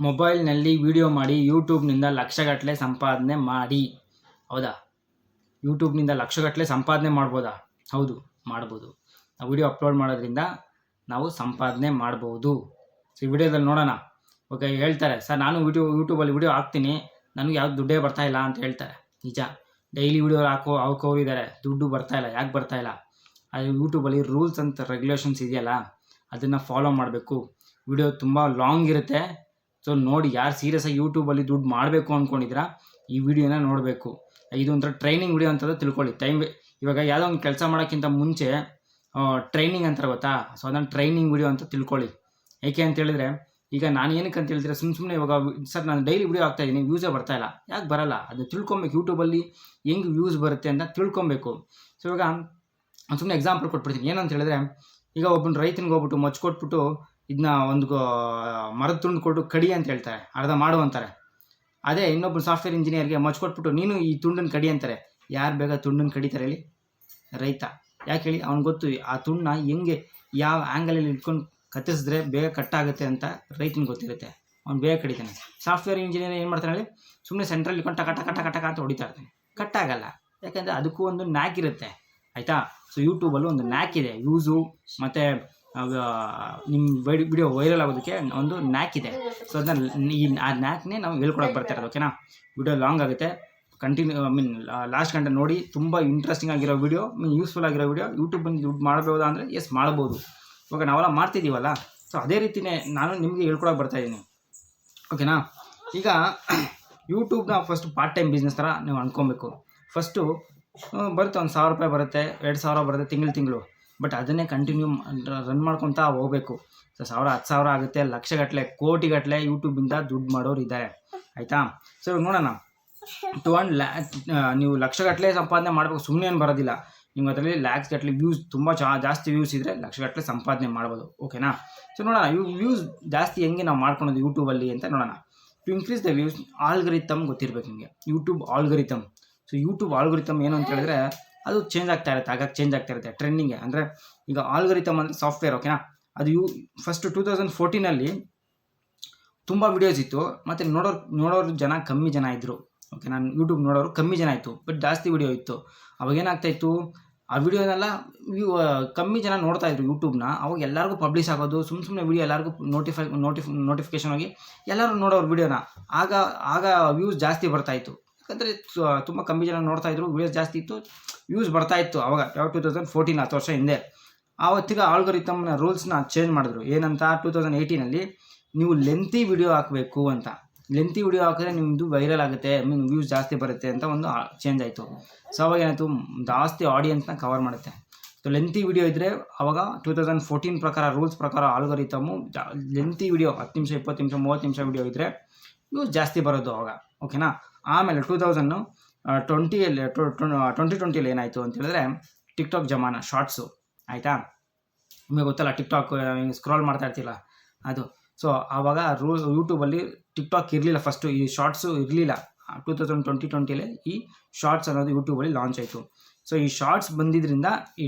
ಮೊಬೈಲ್ನಲ್ಲಿ ವಿಡಿಯೋ ಮಾಡಿ ಯೂಟ್ಯೂಬ್ನಿಂದ ಲಕ್ಷಗಟ್ಟಲೆ ಸಂಪಾದನೆ ಮಾಡಿ. ಹೌದಾ? ಯೂಟ್ಯೂಬ್ನಿಂದ ಲಕ್ಷಗಟ್ಟಲೆ ಸಂಪಾದನೆ ಮಾಡ್ಬೋದಾ? ಹೌದು, ಮಾಡ್ಬೋದು. ನಾವು ವಿಡಿಯೋ ಅಪ್ಲೋಡ್ ಮಾಡೋದ್ರಿಂದ ನಾವು ಸಂಪಾದನೆ ಮಾಡ್ಬೋದು. ಸೊ ಈ ವಿಡಿಯೋದಲ್ಲಿ ನೋಡೋಣ. ಓಕೆ, ಹೇಳ್ತಾರೆ, ಸರ್, ನಾನು ವಿಡಿಯೋ, ಯೂಟ್ಯೂಬಲ್ಲಿ ವಿಡಿಯೋ ಹಾಕ್ತೀನಿ. ನನಗೆ ಯಾವ್ದು ದುಡ್ಡೇ ಬರ್ತಾ ಇಲ್ಲ ಅಂತ ಹೇಳ್ತಾರೆ. ನಿಜ. ಡೈಲಿ ವಿಡಿಯೋ ಹಾಕೋ ಹಾಕೋರಿದ್ದಾರೆ ದುಡ್ಡು ಬರ್ತಾ ಇಲ್ಲ, ಯಾಕೆ ಬರ್ತಾ ಇಲ್ಲ? ಅದು ಯೂಟ್ಯೂಬಲ್ಲಿ ರೂಲ್ಸ್ ಅಂತ ರೆಗ್ಯುಲೇಷನ್ಸ್ ಇದೆಯಲ್ಲ, ಅದನ್ನು ಫಾಲೋ ಮಾಡಬೇಕು. ವಿಡಿಯೋ ತುಂಬ ಲಾಂಗ್ ಇರುತ್ತೆ. ಸೊ ನೋಡಿ ಯಾರು ಸೀರಿಯಸ್ಸಾಗಿ ಯೂಟ್ಯೂಬಲ್ಲಿ ದುಡ್ಡು ಮಾಡಬೇಕು ಅಂದ್ಕೊಂಡಿದ್ದೀರಾ ಈ ವಿಡಿಯೋನ ನೋಡಬೇಕು. ಇದು ಒಂಥರ ಟ್ರೈನಿಂಗ್ ವಿಡಿಯೋ ಅಂತ ತಿಳ್ಕೊಳ್ಳಿ. ಟೈಮ್ ಇವಾಗ ಯಾವುದೋ ಒಂದು ಕೆಲಸ ಮಾಡೋಕ್ಕಿಂತ ಮುಂಚೆ ಟ್ರೈನಿಂಗ್ ಅಂತಾರೆ ಗೊತ್ತಾ? ಸೊ ಅದನ್ನು ಟ್ರೈನಿಂಗ್ ವಿಡಿಯೋ ಅಂತ ತಿಳ್ಕೊಳ್ಳಿ. ಏಕೆ ಅಂತ ಹೇಳಿದ್ರೆ, ಈಗ ನಾನು ಏನಕ್ಕೆ ಅಂತ ಹೇಳ್ತೀರಾ ಸುಮ್ಮ ಸುಮ್ಮನೆ ಇವಾಗ ಸರ್ ನಾನು ಡೈಲಿ ವಿಡಿಯೋ ಆಗ್ತಾಯಿದ್ದೀನಿ ವ್ಯೂಸೇ ಬರ್ತಾ ಇಲ್ಲ. ಯಾಕೆ ಬರಲ್ಲ? ಅದು ತಿಳ್ಕೊಬೇಕು. ಯೂಟ್ಯೂಬಲ್ಲಿ ಹೆಂಗೆ ವ್ಯೂಸ್ ಬರುತ್ತೆ ಅಂತ ತಿಳ್ಕೊಬೇಕು. ಸೊ ಇವಾಗ ಸುಮ್ಮನೆ ಎಕ್ಸಾಂಪಲ್ ಕೊಟ್ಬಿಡ್ತೀನಿ. ಏನಂತ ಹೇಳಿದ್ರೆ, ಈಗ ಒಬ್ಬನ ರೈತನಿಗೆ ಹೋಗ್ಬಿಟ್ಟು ಮಚ್ಚು ಕೊಟ್ಬಿಟ್ಟು ಇದನ್ನ ಒಂದು ಮರದ ತುಂಡು ಕೊಟ್ಟು ಕಡಿ ಅಂತ ಹೇಳ್ತಾರೆ, ಅರ್ಧ ಮಾಡು ಅಂತಾರೆ. ಅದೇ ಇನ್ನೊಬ್ಬ ಸಾಫ್ಟ್ವೇರ್ ಇಂಜಿನಿಯರ್ಗೆ ಮಚ್ಕೊಟ್ಬಿಟ್ಟು ನೀನು ಈ ತುಂಡನ್ನು ಕಡಿ ಅಂತಾರೆ. ಯಾರು ಬೇಗ ತುಂಡನ್ನು ಕಡಿತಾರೆ ಹೇಳಿ? ರೈತ. ಯಾಕೆ ಹೇಳಿ? ಅವ್ನಿಗೆ ಗೊತ್ತು, ಆ ತುಂಡನ್ನ ಹೆಂಗೆ, ಯಾವ ಆ್ಯಂಗಲಲ್ಲಿ ಇಟ್ಕೊಂಡು ಕತ್ತರಿಸಿದ್ರೆ ಬೇಗ ಕಟ್ಟಾಗುತ್ತೆ ಅಂತ ರೈತನಿಗೆ ಗೊತ್ತಿರುತ್ತೆ. ಅವ್ನು ಬೇಗ ಕಡಿತಾನೆ. ಸಾಫ್ಟ್ವೇರ್ ಇಂಜಿನಿಯರ್ ಏನು ಮಾಡ್ತಾನೆ ಹೇಳಿ? ಸುಮ್ಮನೆ ಸೆಂಟ್ರಲ್ಲಿ ಇಟ್ಕೊಂಡು ಟಕ ಟಕ ಟಕ ಟಕ ಅಂತ ಹೊಡಿತಾ ಇರ್ತಾನೆ. ಕಟ್ಟಾಗಲ್ಲ ಯಾಕೆಂದರೆ ಅದಕ್ಕೂ ಒಂದು ನ್ಯಾಕ್ ಇರುತ್ತೆ. ಆಯಿತಾ? ಸೊ ಯೂಟ್ಯೂಬಲ್ಲೂ ಒಂದು ನ್ಯಾಕ್ ಇದೆ. ಯೂಸು ಮತ್ತು ನಿಮ್ಮ ವಿಡಿಯೋ ವೈರಲ್ ಆಗೋದಕ್ಕೆ ಒಂದು ನ್ಯಾಕ್ ಇದೆ. ಸೊ ಅದನ್ನ ಈ ಆ ನ್ಯಾಕ್ನೇ ನಾವು ಹೇಳ್ಕೊಳಕ್ಕೆ ಬರ್ತಾ ಇರೋದು ಓಕೆನಾ ವಿಡಿಯೋ ಲಾಂಗ್ ಆಗುತ್ತೆ. ಕಂಟಿನ್ಯೂ ಐ ಮೀನ್ ಲಾಸ್ಟ್ ಗಂಟೆ ನೋಡಿ, ತುಂಬ ಇಂಟ್ರೆಸ್ಟಿಂಗ್ ಆಗಿರೋ ವಿಡಿಯೋ ಮೀನ್ ಯೂಸ್ಫುಲ್ ಆಗಿರೋ ವಿಡಿಯೋ. ಬಂದು ದುಡ್ಡು ಮಾಡ್ಬೋದಾ ಅಂದರೆ ಎಸ್ ಮಾಡ್ಬೋದು. ಇವಾಗ ನಾವೆಲ್ಲ ಮಾಡ್ತಿದ್ದೀವಲ್ಲ? ಸೊ ಅದೇ ರೀತಿಯೇ ನಾನು ನಿಮಗೆ ಹೇಳ್ಕೊಳಕ್ಕೆ ಬರ್ತಾ ಇದ್ದೀನಿ. ಓಕೆನಾ ಈಗ ಯೂಟ್ಯೂಬ್ನ ಫಸ್ಟ್ ಪಾರ್ಟ್ ಟೈಮ್ ಬಿಸ್ನೆಸ್ ಥರ ನೀವು ಅಂದ್ಕೊಬೇಕು ಫಸ್ಟು ಬರುತ್ತೆ ಒಂದು ಸಾವಿರ ರೂಪಾಯಿ ಬರುತ್ತೆ, ಎರಡು ಸಾವಿರ ಬರುತ್ತೆ, ತಿಂಗಳು ತಿಂಗಳು. ಬಟ್ ಅದನ್ನೇ ಕಂಟಿನ್ಯೂ ರನ್ ಮಾಡ್ಕೊತಾ ಹೋಗ್ಬೇಕು. ಸೊ ಸಾವಿರ, ಹತ್ತು ಸಾವಿರ ಆಗುತ್ತೆ. ಲಕ್ಷಗಟ್ಟಲೆ ಕೋಟಿಗಟ್ಟಲೆ ಯೂಟ್ಯೂಬಿಂದ ದುಡ್ಡು ಮಾಡೋರು ಇದ್ದಾರೆ ಆಯಿತಾ? ಸೊ ನೋಡೋಣ. ಟು ಒನ್ ಲ್ಯಾ ನೀವು ಲಕ್ಷಗಟ್ಟಲೆ ಸಂಪಾದನೆ ಮಾಡಬೇಕು. ಸುಮ್ಮನೆ ಏನು ಬರೋದಿಲ್ಲ. ನಿಮ್ಗೆ ಅದರಲ್ಲಿ ಲ್ಯಾಕ್ಸ್ ಗಟ್ಟಲೆ ವ್ಯೂಸ್ ತುಂಬ ಚಾ, ಜಾಸ್ತಿ ವ್ಯೂಸ್ ಇದ್ದರೆ ಲಕ್ಷಗಟ್ಟಲೆ ಸಂಪಾದನೆ ಮಾಡ್ಬೋದು. ಓಕೆನಾ ಸೊ ನೋಡೋಣ. ಇವು ವ್ಯೂಸ್ ಜಾಸ್ತಿ ಹೆಂಗೆ ನಾವು ಮಾಡ್ಕೊಳೋದು ಯೂಟ್ಯೂಬಲ್ಲಿ ಅಂತ ನೋಡೋಣ. To increase the views algorithm ಗೊತ್ತಿರಬೇಕು ನಿಮಗೆ. YouTube algorithm so YouTube algorithm ಏನು ಅಂತ ಹೇಳಿದ್ರೆ ಅದು ಚೇಂಜ್ ಆಗ್ತಾ ಇರುತ್ತೆ, ಆಗಾಗ ಚೇಂಜ್ ಆಗ್ತಾ ಇರುತ್ತೆ ಟ್ರೆಂಡಿಂಗ್ ಅಂದರೆ ಈಗ ಆಲ್ಗರಿತಮ್ ಅಂದರೆ ಸಾಫ್ಟ್ವೇರ್ ಓಕೆನಾ ಅದು ಯು ಫಸ್ಟ್ ಟೂ ತೌಸಂಡ್ ಫೋರ್ಟೀನಲ್ಲಿ ತುಂಬ ವಿಡಿಯೋಸ್ ಇತ್ತು, ಮತ್ತು ನೋಡೋರು ನೋಡೋರು ಜನ ಕಮ್ಮಿ ಜನ ಇದ್ದರು ಓಕೆ ನಾನು ಯೂಟ್ಯೂಬ್ ನೋಡೋರು ಕಮ್ಮಿ ಜನ ಇತ್ತು ಬಟ್ ಜಾಸ್ತಿ ವಿಡಿಯೋ ಇತ್ತು. ಅವಾಗ ಏನಾಗ್ತಾ ಇತ್ತು, ಆ ವಿಡಿಯೋನೆಲ್ಲ ಕಮ್ಮಿ ಜನ ನೋಡ್ತಾ ಇದ್ರು ಯೂಟ್ಯೂಬ್ನ ಅವಾಗ ಎಲ್ಲರಿಗೂ ಪಬ್ಲಿಷ್ ಆಗೋದು ಸುಮ್ಮ ಸುಮ್ಮನೆ ವಿಡಿಯೋ ಎಲ್ಲರಿಗೂ ನೋಟಿಫೈ ನೋಟಿಫ್ ನೋಟಿಫಿಕೇಶನ್ ಹೋಗಿ ಎಲ್ಲರೂ ನೋಡೋರು ವಿಡಿಯೋನ ಆಗ ಆಗ ವ್ಯೂಸ್ ಜಾಸ್ತಿ ಬರ್ತಾ ಇತ್ತು. ಯಾಕಂದರೆ ತುಂಬ ಕಮ್ಮಿ ಜನ ನೋಡ್ತಾ ಇದ್ರು ವ್ಯೂಸ್ ಜಾಸ್ತಿ ಇತ್ತು. ವ್ಯೂಸ್ ಬರ್ತಾ ಇತ್ತು ಅವಾಗ ಯಾವ ಟೂ ತೌಸಂಡ್ ಫೋರ್ಟೀನ್ ಹತ್ತು ವರ್ಷ ಹಿಂದೆ. ಆವತ್ತಿಗೆ ಆಲ್ಗೊರಿತಮ್ನ ರೂಲ್ಸ್ನ ಚೇಂಜ್ ಮಾಡಿದ್ರು. ಏನಂತ ಟೂ ತೌಸಂಡ್ ಏಯ್ಟೀನಲ್ಲಿ ನೀವು ಲೆಂತಿ ವಿಡಿಯೋ ಹಾಕಬೇಕು ಅಂತ. ಲೆಂತಿ ವಿಡಿಯೋ ಹಾಕಿದ್ರೆ ನಿಮ್ಮದು ವೈರಲ್ ಆಗುತ್ತೆ ಮೀನ್ ವ್ಯೂಸ್ ಜಾಸ್ತಿ ಬರುತ್ತೆ ಅಂತ ಒಂದು ಚೇಂಜ್ ಆಯಿತು. ಸೊ ಅವಾಗ ಏನಾಯಿತು, ಜಾಸ್ತಿ ಆಡಿಯನ್ಸ್ನ ಕವರ್ ಮಾಡುತ್ತೆ. ಸೊ ಲೆಂತಿ ವಿಡಿಯೋ ಇದ್ದರೆ ಅವಾಗ ಟೂ ತೌಸಂಡ್ ಫೋರ್ಟೀನ್ ಪ್ರಕಾರ ರೂಲ್ಸ್ ಪ್ರಕಾರ ಆಲ್ಗೊರಿತಮ್ಮು ಲೆಂತಿ ವಿಡಿಯೋ ಹತ್ತು ನಿಮಿಷ, ಇಪ್ಪತ್ತು ನಿಮಿಷ, ಮೂವತ್ತು ನಿಮಿಷ ವಿಡಿಯೋ ಇದ್ದರೆ ವ್ಯೂಸ್ ಜಾಸ್ತಿ ಬರೋದು ಅವಾಗ. ಓಕೆನಾ ಆಮೇಲೆ ಟೂ ತೌಸಂಡು ಟ್ವೆಂಟಿಯಲ್ಲಿ ಟ್ವೆಂಟಿ ಟ್ವೆಂಟಿಯಲ್ಲಿ ಏನಾಯಿತು ಅಂತ ಹೇಳಿದ್ರೆ ಟಿಕ್ಟಾಕ್ ಜಮಾನ ಶಾರ್ಟ್ಸು ಆಯಿತಾ? ನಿಮಗೆ ಗೊತ್ತಲ್ಲ ಟಿಕ್ಟಾಕ್ ಸ್ಕ್ರಾಲ್ ಮಾಡ್ತಾ ಇರ್ತಿಲ್ಲ ಅದು. ಸೊ ಆವಾಗ ರೂಲ್ ಯೂಟ್ಯೂಬಲ್ಲಿ ಟಿಕ್ಟಾಕ್ ಇರಲಿಲ್ಲ ಫಸ್ಟು ಈ ಶಾರ್ಟ್ಸು ಇರಲಿಲ್ಲ. ಟೂ ತೌಸಂಡ್ ಟ್ವೆಂಟಿ ಟ್ವೆಂಟಿಯಲ್ಲಿ ಈ ಶಾರ್ಟ್ಸ್ ಅನ್ನೋದು ಯೂಟ್ಯೂಬಲ್ಲಿ ಲಾಂಚ್ ಆಯಿತು. ಸೊ ಈ ಶಾರ್ಟ್ಸ್ ಬಂದಿದ್ದರಿಂದ ಈ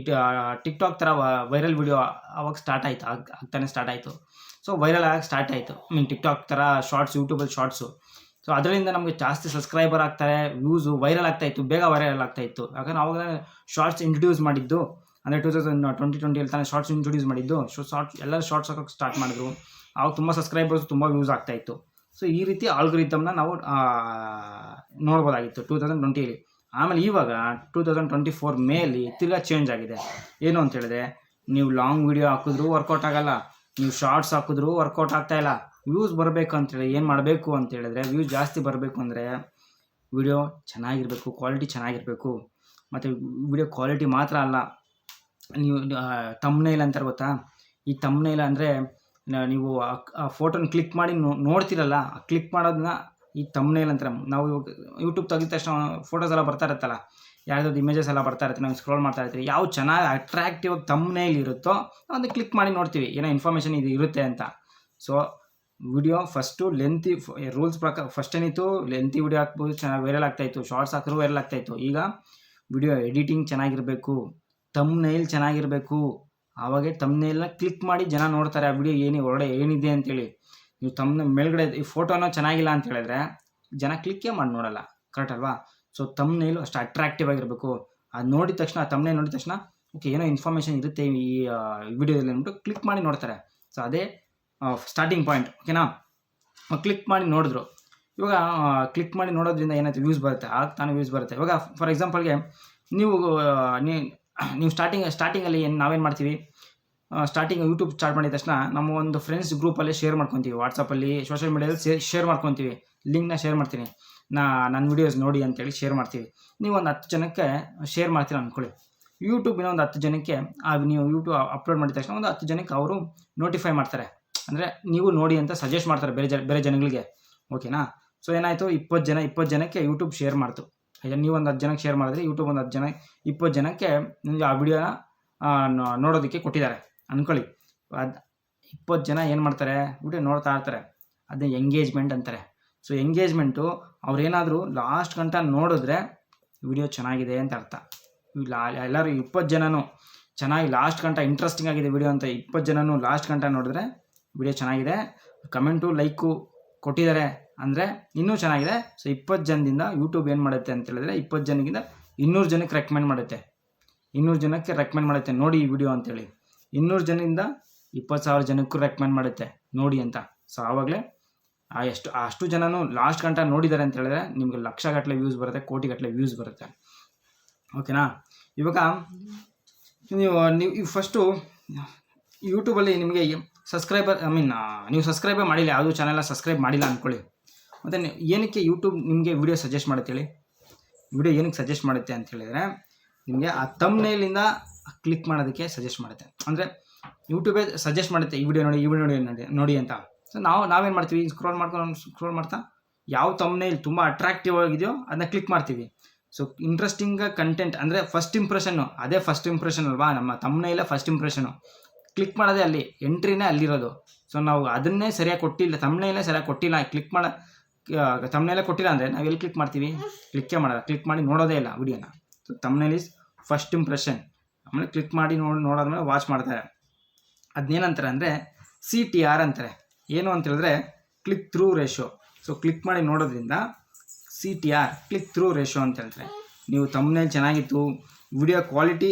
ಟಿಕ್ಟಾಕ್ ಥರ ವೈರಲ್ ವಿಡಿಯೋ ಆವಾಗ ಸ್ಟಾರ್ಟ್ ಆಯಿತು, ಆಗ, ಆಗ್ತಾನೆ ಸ್ಟಾರ್ಟ್ ಆಯಿತು. ಸೊ ವೈರಲ್ ಆಗಿ ಸ್ಟಾರ್ಟ್ ಆಯಿತು. ಮೀನ್ ಟಿಕ್ಟಾಕ್ ಥರ ಶಾರ್ಟ್ಸ್ ಯೂಟ್ಯೂಬಲ್ಲಿ ಶಾರ್ಟ್ಸು ಸೊ ಅದರಿಂದ ನಮಗೆ ಜಾಸ್ತಿ ಸಬ್ಸ್ಕ್ರೈಬರ್ ಆಗ್ತಾರೆ ವ್ಯೂಸು ವೈರಲ್ ಆಗ್ತಾ ಇತ್ತು, ಬೇಗ ವೈರಲ್ ಆಗ್ತಾ ಇತ್ತು. ಯಾಕಂದ್ರೆ ಅವಾಗ ಶಾರ್ಟ್ಸ್ ಇಂಟ್ರೊಡ್ಯೂಸ್ ಮಾಡಿದ್ದು, ಅಂದರೆ ಟೂ ತೌಸಂಡ್ ಟ್ವೆಂಟಿ ಟ್ವೆಂಟಿಯಲ್ಲಿ ತಾನೇ ಶಾರ್ಟ್ಸ್ ಇಂಟ್ರೊಡ್ಯೂಸ್ ಮಾಡಿದ್ದು. ಸೊ ಶಾರ್ಟ್ಸ್ ಎಲ್ಲ ಶಾರ್ಟ್ಸ್ ಹಾಕೋಕೆ ಸ್ಟಾರ್ಟ್ ಮಾಡಿದ್ರು. ಆವಾಗ ತುಂಬ ಸಬ್ಸ್ಕ್ರೈಬರ್ಸ್ ತುಂಬ ವ್ಯೂಸ್ ಆಗ್ತಾ ಇತ್ತು. ಸೊ ಈ ರೀತಿ ಆಲ್ಗರಿತಮ್ನ ನಾವು ನೋಡ್ಬೋದಾಗಿತ್ತು ಟೂ ತೌಸಂಡ್ ಟ್ವೆಂಟಿಯಲ್ಲಿ ಆಮೇಲೆ ಇವಾಗ ಟೂ ತೌಸಂಡ್ ಟ್ವೆಂಟಿ ಫೋರ್ ಮೇಲಿ ತಿರ್ಗಾ ಚೇಂಜ್ ಆಗಿದೆ. ಏನು ಅಂತ ಹೇಳಿದ್ರೆ, ನೀವು ಲಾಂಗ್ ವಿಡಿಯೋ ಹಾಕಿದ್ರೂ ವರ್ಕೌಟ್ ಆಗಲ್ಲ, ನೀವು ಶಾರ್ಟ್ಸ್ ಹಾಕಿದ್ರೂ ವರ್ಕೌಟ್ ಆಗ್ತಾ ಇಲ್ಲ. ವ್ಯೂಸ್ ಬರಬೇಕು ಅಂತೇಳಿ ಏನು ಮಾಡಬೇಕು ಅಂತ ಹೇಳಿದ್ರೆ ವ್ಯೂಸ್ ಜಾಸ್ತಿ ಬರಬೇಕು ಅಂದರೆ ವಿಡಿಯೋ ಚೆನ್ನಾಗಿರಬೇಕು ಕ್ವಾಲಿಟಿ ಚೆನ್ನಾಗಿರಬೇಕು. ಮತ್ತು ವಿಡಿಯೋ ಕ್ವಾಲಿಟಿ ಮಾತ್ರ ಅಲ್ಲ, ನೀವು ತಮ್ನೈಲ್ ಅಂತಾರೆ ಗೊತ್ತಾ? ಈ ತಮ್ನೈಲ್ ಅಂದರೆ ನೀವು ಆ ಫೋಟೋನ ಕ್ಲಿಕ್ ಮಾಡಿ ನೋಡ್ತಿರಲ್ಲ ಕ್ಲಿಕ್ ಮಾಡೋದನ್ನ ಈ ತಮ್ನೈಲ್ ಅಂತಾರೆ. ನಾವು ಯೂಟ್ಯೂಬ್ ತೆಗಿದ ತಕ್ಷಣ ಫೋಟೋಸ್ ಎಲ್ಲ ಬರ್ತಾ ಇರುತ್ತಲ್ಲ ಯಾವ್ದಾದ್ರು ಇಮೇಜಸ್ ಎಲ್ಲ ಬರ್ತಾ ಇರುತ್ತೆ, ನಾವು ಸ್ಕ್ರೋಲ್ ಮಾಡ್ತಾ ಇರ್ತೀವಿ, ಯಾವ ಚೆನ್ನಾಗಿ ಅಟ್ರಾಕ್ಟಿವ್ ತಮ್ನೈಲ್ ಇರುತ್ತೋ ಅದನ್ನ ಕ್ಲಿಕ್ ಮಾಡಿ ನೋಡ್ತೀವಿ, ಏನೋ ಇನ್ಫಾರ್ಮೇಷನ್ ಇದು ಇರುತ್ತೆ ಅಂತ. So video first lengthy rules ಪ್ರಕಾರ ಫಸ್ಟ್ ಏನಿತ್ತು ಲೆಂತಿ ವಿಡಿಯೋ ಹಾಕ್ಬೋದು, ಚೆನ್ನಾಗಿ ವೈರಲ್ ಆಗ್ತಾಯಿತ್ತು ಶಾರ್ಟ್ಸ್ ಹಾಕಿದ್ರು ವೈರಲ್ ಆಗ್ತಾಯಿತ್ತು ಈಗ ವಿಡಿಯೋ ಎಡಿಟಿಂಗ್ ಚೆನ್ನಾಗಿರಬೇಕು ತಮ್ನೈಲ್ ಚೆನ್ನಾಗಿರಬೇಕು. ಆವಾಗೆ ತಮ್ನೈಲ್ನ ಕ್ಲಿಕ್ ಮಾಡಿ ಜನ ನೋಡ್ತಾರೆ, ಆ ವಿಡಿಯೋ ಏನು ಒಳ್ಳೆ ಏನಿದೆ ಅಂತೇಳಿ. ನೀವು ತಮ್ಮ ಮೇಲ್ಗಡೆ, ಈ ಫೋಟೋನೋ ಚೆನ್ನಾಗಿಲ್ಲ ಅಂತ ಹೇಳಿದ್ರೆ, ಜನ ಕ್ಲಿಕ್ಕೇ ಮಾಡಿ ನೋಡಲ್ಲ ಕರೆಕ್ಟ್ ಅಲ್ವಾ? ಸೊ ತಮ್ಮನೇಲು ಅಷ್ಟು ಅಟ್ರಾಕ್ಟಿವ್ ಆಗಿರಬೇಕು. ಅದು ನೋಡಿದ ತಕ್ಷಣ ತಮ್ಮ ನೈಲ್ ನೋಡಿದ ತಕ್ಷಣ ಓಕೆ ಏನೋ ಇನ್ಫಾರ್ಮೇಷನ್ ಇರುತ್ತೆ ಈ ವಿಡಿಯೋದಲ್ಲಿ ಅಂದ್ಬಿಟ್ಟು ಕ್ಲಿಕ್ ಮಾಡಿ ನೋಡ್ತಾರೆ. ಸೊ ಅದೇ ಸ್ಟಾರ್ಟಿಂಗ್ ಪಾಯಿಂಟ್ ಓಕೆನಾ ಕ್ಲಿಕ್ ಮಾಡಿ ನೋಡಿದ್ರು. ಇವಾಗ ಕ್ಲಿಕ್ ಮಾಡಿ ನೋಡೋದ್ರಿಂದ ಏನಾಯ್ತು? ವ್ಯೂಸ್ ಬರುತ್ತೆ. ಆಗ ತಾನೇ ವ್ಯೂಸ್ ಬರುತ್ತೆ. ಇವಾಗ ಫಾರ್ ಎಕ್ಸಾಂಪಲ್ಗೆ ನೀವು ನೀವು ಸ್ಟಾರ್ಟಿಂಗ್ ಸ್ಟಾರ್ಟಿಂಗಲ್ಲಿ ಏನು, ನಾವೇನು ಮಾಡ್ತೀವಿ? ಸ್ಟಾರ್ಟಿಂಗ್ ಯೂಟ್ಯೂಬ್ ಸ್ಟಾರ್ಟ್ ಮಾಡಿದ ತಕ್ಷಣ ನಮ್ಮ ಒಂದು ಫ್ರೆಂಡ್ಸ್ ಗ್ರೂಪಲ್ಲಿ ಶೇರ್ ಮಾಡ್ಕೊತೀವಿ. ವಾಟ್ಸಪ್ಪಲ್ಲಿ ಸೋಷಿಯಲ್ ಮೀಡಿಯಾದಲ್ಲಿ ಶೇರ್ ಮಾಡ್ಕೊತೀವಿ. ಲಿಂಕ್ನ ಶೇರ್ ಮಾಡ್ತೀನಿ. ನಾ ನನ್ನ ವೀಡಿಯೋಸ್ ನೋಡಿ ಅಂತೇಳಿ ಶೇರ್ ಮಾಡ್ತೀವಿ. ನೀವು ಒಂದು ಹತ್ತು ಜನಕ್ಕೆ ಶೇರ್ ಮಾಡ್ತೀರ ಅಂದ್ಕೊಳ್ಳಿ ಯೂಟ್ಯೂಬಿನ ಒಂದು ಹತ್ತು ಜನಕ್ಕೆ, ಆ, ನೀವು ಯೂಟ್ಯೂಬ್ ಅಪ್ಲೋಡ್ ಮಾಡಿದ ತಕ್ಷಣ ಒಂದು ಹತ್ತು ಜನಕ್ಕೆ ಅವರು ನೋಟಿಫೈ ಮಾಡ್ತಾರೆ. ಅಂದರೆ ನೀವು ನೋಡಿ ಅಂತ ಸಜೆಸ್ಟ್ ಮಾಡ್ತಾರೆ ಬೇರೆ ಜನ, ಬೇರೆ ಜನಗಳಿಗೆ. ಓಕೆನಾ ಸೊ ಏನಾಯಿತು? ಇಪ್ಪತ್ತು ಜನ, ಇಪ್ಪತ್ತು ಜನಕ್ಕೆ ಯೂಟ್ಯೂಬ್ ಶೇರ್ ಮಾಡ್ತು. ಅಯ್ಯೋ, ನೀವು ಒಂದು ಹತ್ತು ಜನಕ್ಕೆ ಶೇರ್ ಮಾಡಿದ್ರೆ ಯೂಟ್ಯೂಬ್ ಒಂದು ಹತ್ತು ಜನ, ಇಪ್ಪತ್ತು ಜನಕ್ಕೆ ನಿಮಗೆ ಆ ವಿಡಿಯೋನ ನೋಡೋದಕ್ಕೆ ಕೊಟ್ಟಿದ್ದಾರೆ. ಅಂದ್ಕೊಳ್ಳಿ ಅದು ಇಪ್ಪತ್ತು ಜನ ಏನು ಮಾಡ್ತಾರೆ? ವಿಡಿಯೋ ನೋಡ್ತಾ ಇರ್ತಾರೆ. ಅದನ್ನ ಎಂಗೇಜ್ಮೆಂಟ್ ಅಂತಾರೆ. ಸೊ ಎಂಗೇಜ್ಮೆಂಟು ಅವ್ರೇನಾದರೂ ಲಾಸ್ಟ್ ಗಂಟ ನೋಡಿದ್ರೆ ವಿಡಿಯೋ ಚೆನ್ನಾಗಿದೆ ಅಂತ ಅರ್ಥ. ಎಲ್ಲರೂ ಇಪ್ಪತ್ತು ಜನನೂ ಚೆನ್ನಾಗಿ ಲಾಸ್ಟ್ ಗಂಟ ಇಂಟ್ರೆಸ್ಟಿಂಗ್ ಆಗಿದೆ ವಿಡಿಯೋ ಅಂತ ಇಪ್ಪತ್ತು ಜನನೂ ಲಾಸ್ಟ್ ಗಂಟ ನೋಡಿದ್ರೆ ವಿಡಿಯೋ ಚೆನ್ನಾಗಿದೆ. ಕಮೆಂಟು, ಲೈಕು ಕೊಟ್ಟಿದ್ದಾರೆ ಅಂದರೆ ಇನ್ನೂ ಚೆನ್ನಾಗಿದೆ. ಸೊ ಇಪ್ಪತ್ತು ಜನದಿಂದ ಯೂಟ್ಯೂಬ್ ಏನು ಮಾಡುತ್ತೆ ಅಂತ ಹೇಳಿದ್ರೆ ಇಪ್ಪತ್ತು ಜನಕ್ಕಿಂತ ಇನ್ನೂರು ಜನಕ್ಕೆ ರೆಕಮೆಂಡ್ ಮಾಡುತ್ತೆ. ಇನ್ನೂರು ಜನಕ್ಕೆ ರೆಕಮೆಂಡ್ ಮಾಡುತ್ತೆ. ನೋಡಿ ಈ ವಿಡಿಯೋ ಅಂತೇಳಿ ಇನ್ನೂರು ಜನದಿಂದ ಇಪ್ಪತ್ತು ಸಾವಿರ ಜನಕ್ಕೂ ರೆಕಮೆಂಡ್ ಮಾಡುತ್ತೆ. ನೋಡಿ ಅಂತ. ಸೊ ಆವಾಗಲೇ ಆ ಎಷ್ಟು ಅಷ್ಟು ಜನನೂ ಲಾಸ್ಟ್ ಗಂಟೆ ನೋಡಿದ್ದಾರೆ ಅಂತ ಹೇಳಿದ್ರೆ ನಿಮಗೆ ಲಕ್ಷಗಟ್ಟಲೆ ವ್ಯೂಸ್ ಬರುತ್ತೆ, ಕೋಟಿಗಟ್ಟಲೆ ವ್ಯೂಸ್ ಬರುತ್ತೆ. ಓಕೆನಾ ಇವಾಗ ನೀವು ನೀವು ಫಸ್ಟು ಯೂಟ್ಯೂಬಲ್ಲಿ ನಿಮಗೆ ಸಬ್ಸ್ಕ್ರೈಬರ್ ಐ ಮೀನ್ ನೀವು ಸಬ್ಸ್ಕ್ರೈಬೇ ಮಾಡಿಲ್ಲ, ಯಾವುದೂ ಚಾನೆಲ್ನ ಸಬ್ಸ್ಕ್ರೈಬ್ ಮಾಡಿಲ್ಲ ಅಂದ್ಕೊಳ್ಳಿ ಮತ್ತು ಏನಕ್ಕೆ ಯೂಟ್ಯೂಬ್ ನಿಮಗೆ ವಿಡಿಯೋ ಸಜೆಸ್ಟ್ ಮಾಡುತ್ತೆ ಹೇಳಿ? ವಿಡಿಯೋ ಏನಕ್ಕೆ ಸಜೆಸ್ಟ್ ಮಾಡುತ್ತೆ ಅಂತ ಹೇಳಿದರೆ, ನಿಮಗೆ ಆ ತಮ್ನೇಲಿಂದ ಕ್ಲಿಕ್ ಮಾಡೋದಕ್ಕೆ ಸಜೆಸ್ಟ್ ಮಾಡುತ್ತೆ. ಅಂದರೆ ಯೂಟ್ಯೂಬೇ ಸಜೆಸ್ಟ್ ಮಾಡುತ್ತೆ, ಈ ವಿಡಿಯೋ ನೋಡಿ, ಈ ವಿಡಿಯೋ ನೋಡಿ ನೋಡಿ ನೋಡಿ ಅಂತ. ಸೊ ನಾವು, ನಾವೇನು ಮಾಡ್ತೀವಿ? ಸ್ಕ್ರೋಲ್ ಮಾಡ್ಕೊಂಡು ಸ್ಕ್ರೋಲ್ ಮಾಡ್ತಾ, ಯಾವ ತಮ್ನೇಲ್ ತುಂಬ ಅಟ್ರಾಕ್ಟಿವ್ ಆಗಿದೆಯೋ ಅದನ್ನ ಕ್ಲಿಕ್ ಮಾಡ್ತೀವಿ. ಸೊ ಇಂಟ್ರೆಸ್ಟಿಂಗ್ ಕಂಟೆಂಟ್ ಅಂದರೆ ಫಸ್ಟ್ ಇಂಪ್ರೆಷನ್ನು ಅದೇ ಫಸ್ಟ್ ಇಂಪ್ರೆಷನ್ ಅಲ್ವಾ? ನಮ್ಮ ತಮ್ಮನೇಲೆ ಫಸ್ಟ್ ಇಂಪ್ರೆಷನು ಕ್ಲಿಕ್ ಮಾಡೋದೇ ಅಲ್ಲಿ ಎಂಟ್ರಿನೇ ಅಲ್ಲಿರೋದು. ಸೊ ನಾವು ಅದನ್ನೇ ಸರಿಯಾಗಿ ಕೊಟ್ಟಿಲ್ಲ ತಮ್ಮನೇಲೆ ಸರಿಯಾಗಿ ಕೊಟ್ಟಿಲ್ಲ ಕ್ಲಿಕ್ ಮಾಡೋ ತಮ್ಮನೇಲೆ ಕೊಟ್ಟಿಲ್ಲ ಅಂದರೆ ನಾವು ಎಲ್ಲಿ ಕ್ಲಿಕ್ ಮಾಡ್ತೀವಿ? ಕ್ಲಿಕ್ಕೇ ಮಾಡೋಲ್ಲ ಕ್ಲಿಕ್ ಮಾಡಿ ನೋಡೋದೇ ಇಲ್ಲ ವಿಡಿಯೋನ. ಸೊ ತಮ್ಮನೇಲಿ ಫಸ್ಟ್ ಇಂಪ್ರೆಷನ್ ಆಮೇಲೆ ಕ್ಲಿಕ್ ಮಾಡಿ ನೋಡಿ ನೋಡಾದ್ಮೇಲೆ ವಾಚ್ ಮಾಡ್ತಾರೆ. ಅದನ್ನೇನಂತಾರೆ ಅಂದರೆ ಸಿ ಟಿ ಆರ್ ಅಂತಾರೆ. ಏನು ಅಂತ ಹೇಳಿದ್ರೆ click through ratio so click ಮಾಡಿ ನೋಡೋದ್ರಿಂದ C T R click through ratio ಅಂತ ಹೇಳ್ತಾರೆ. ನೀವು ತಮ್ಮನೇಲಿ ಚೆನ್ನಾಗಿತ್ತು ವಿಡಿಯೋ ಕ್ವಾಲಿಟಿ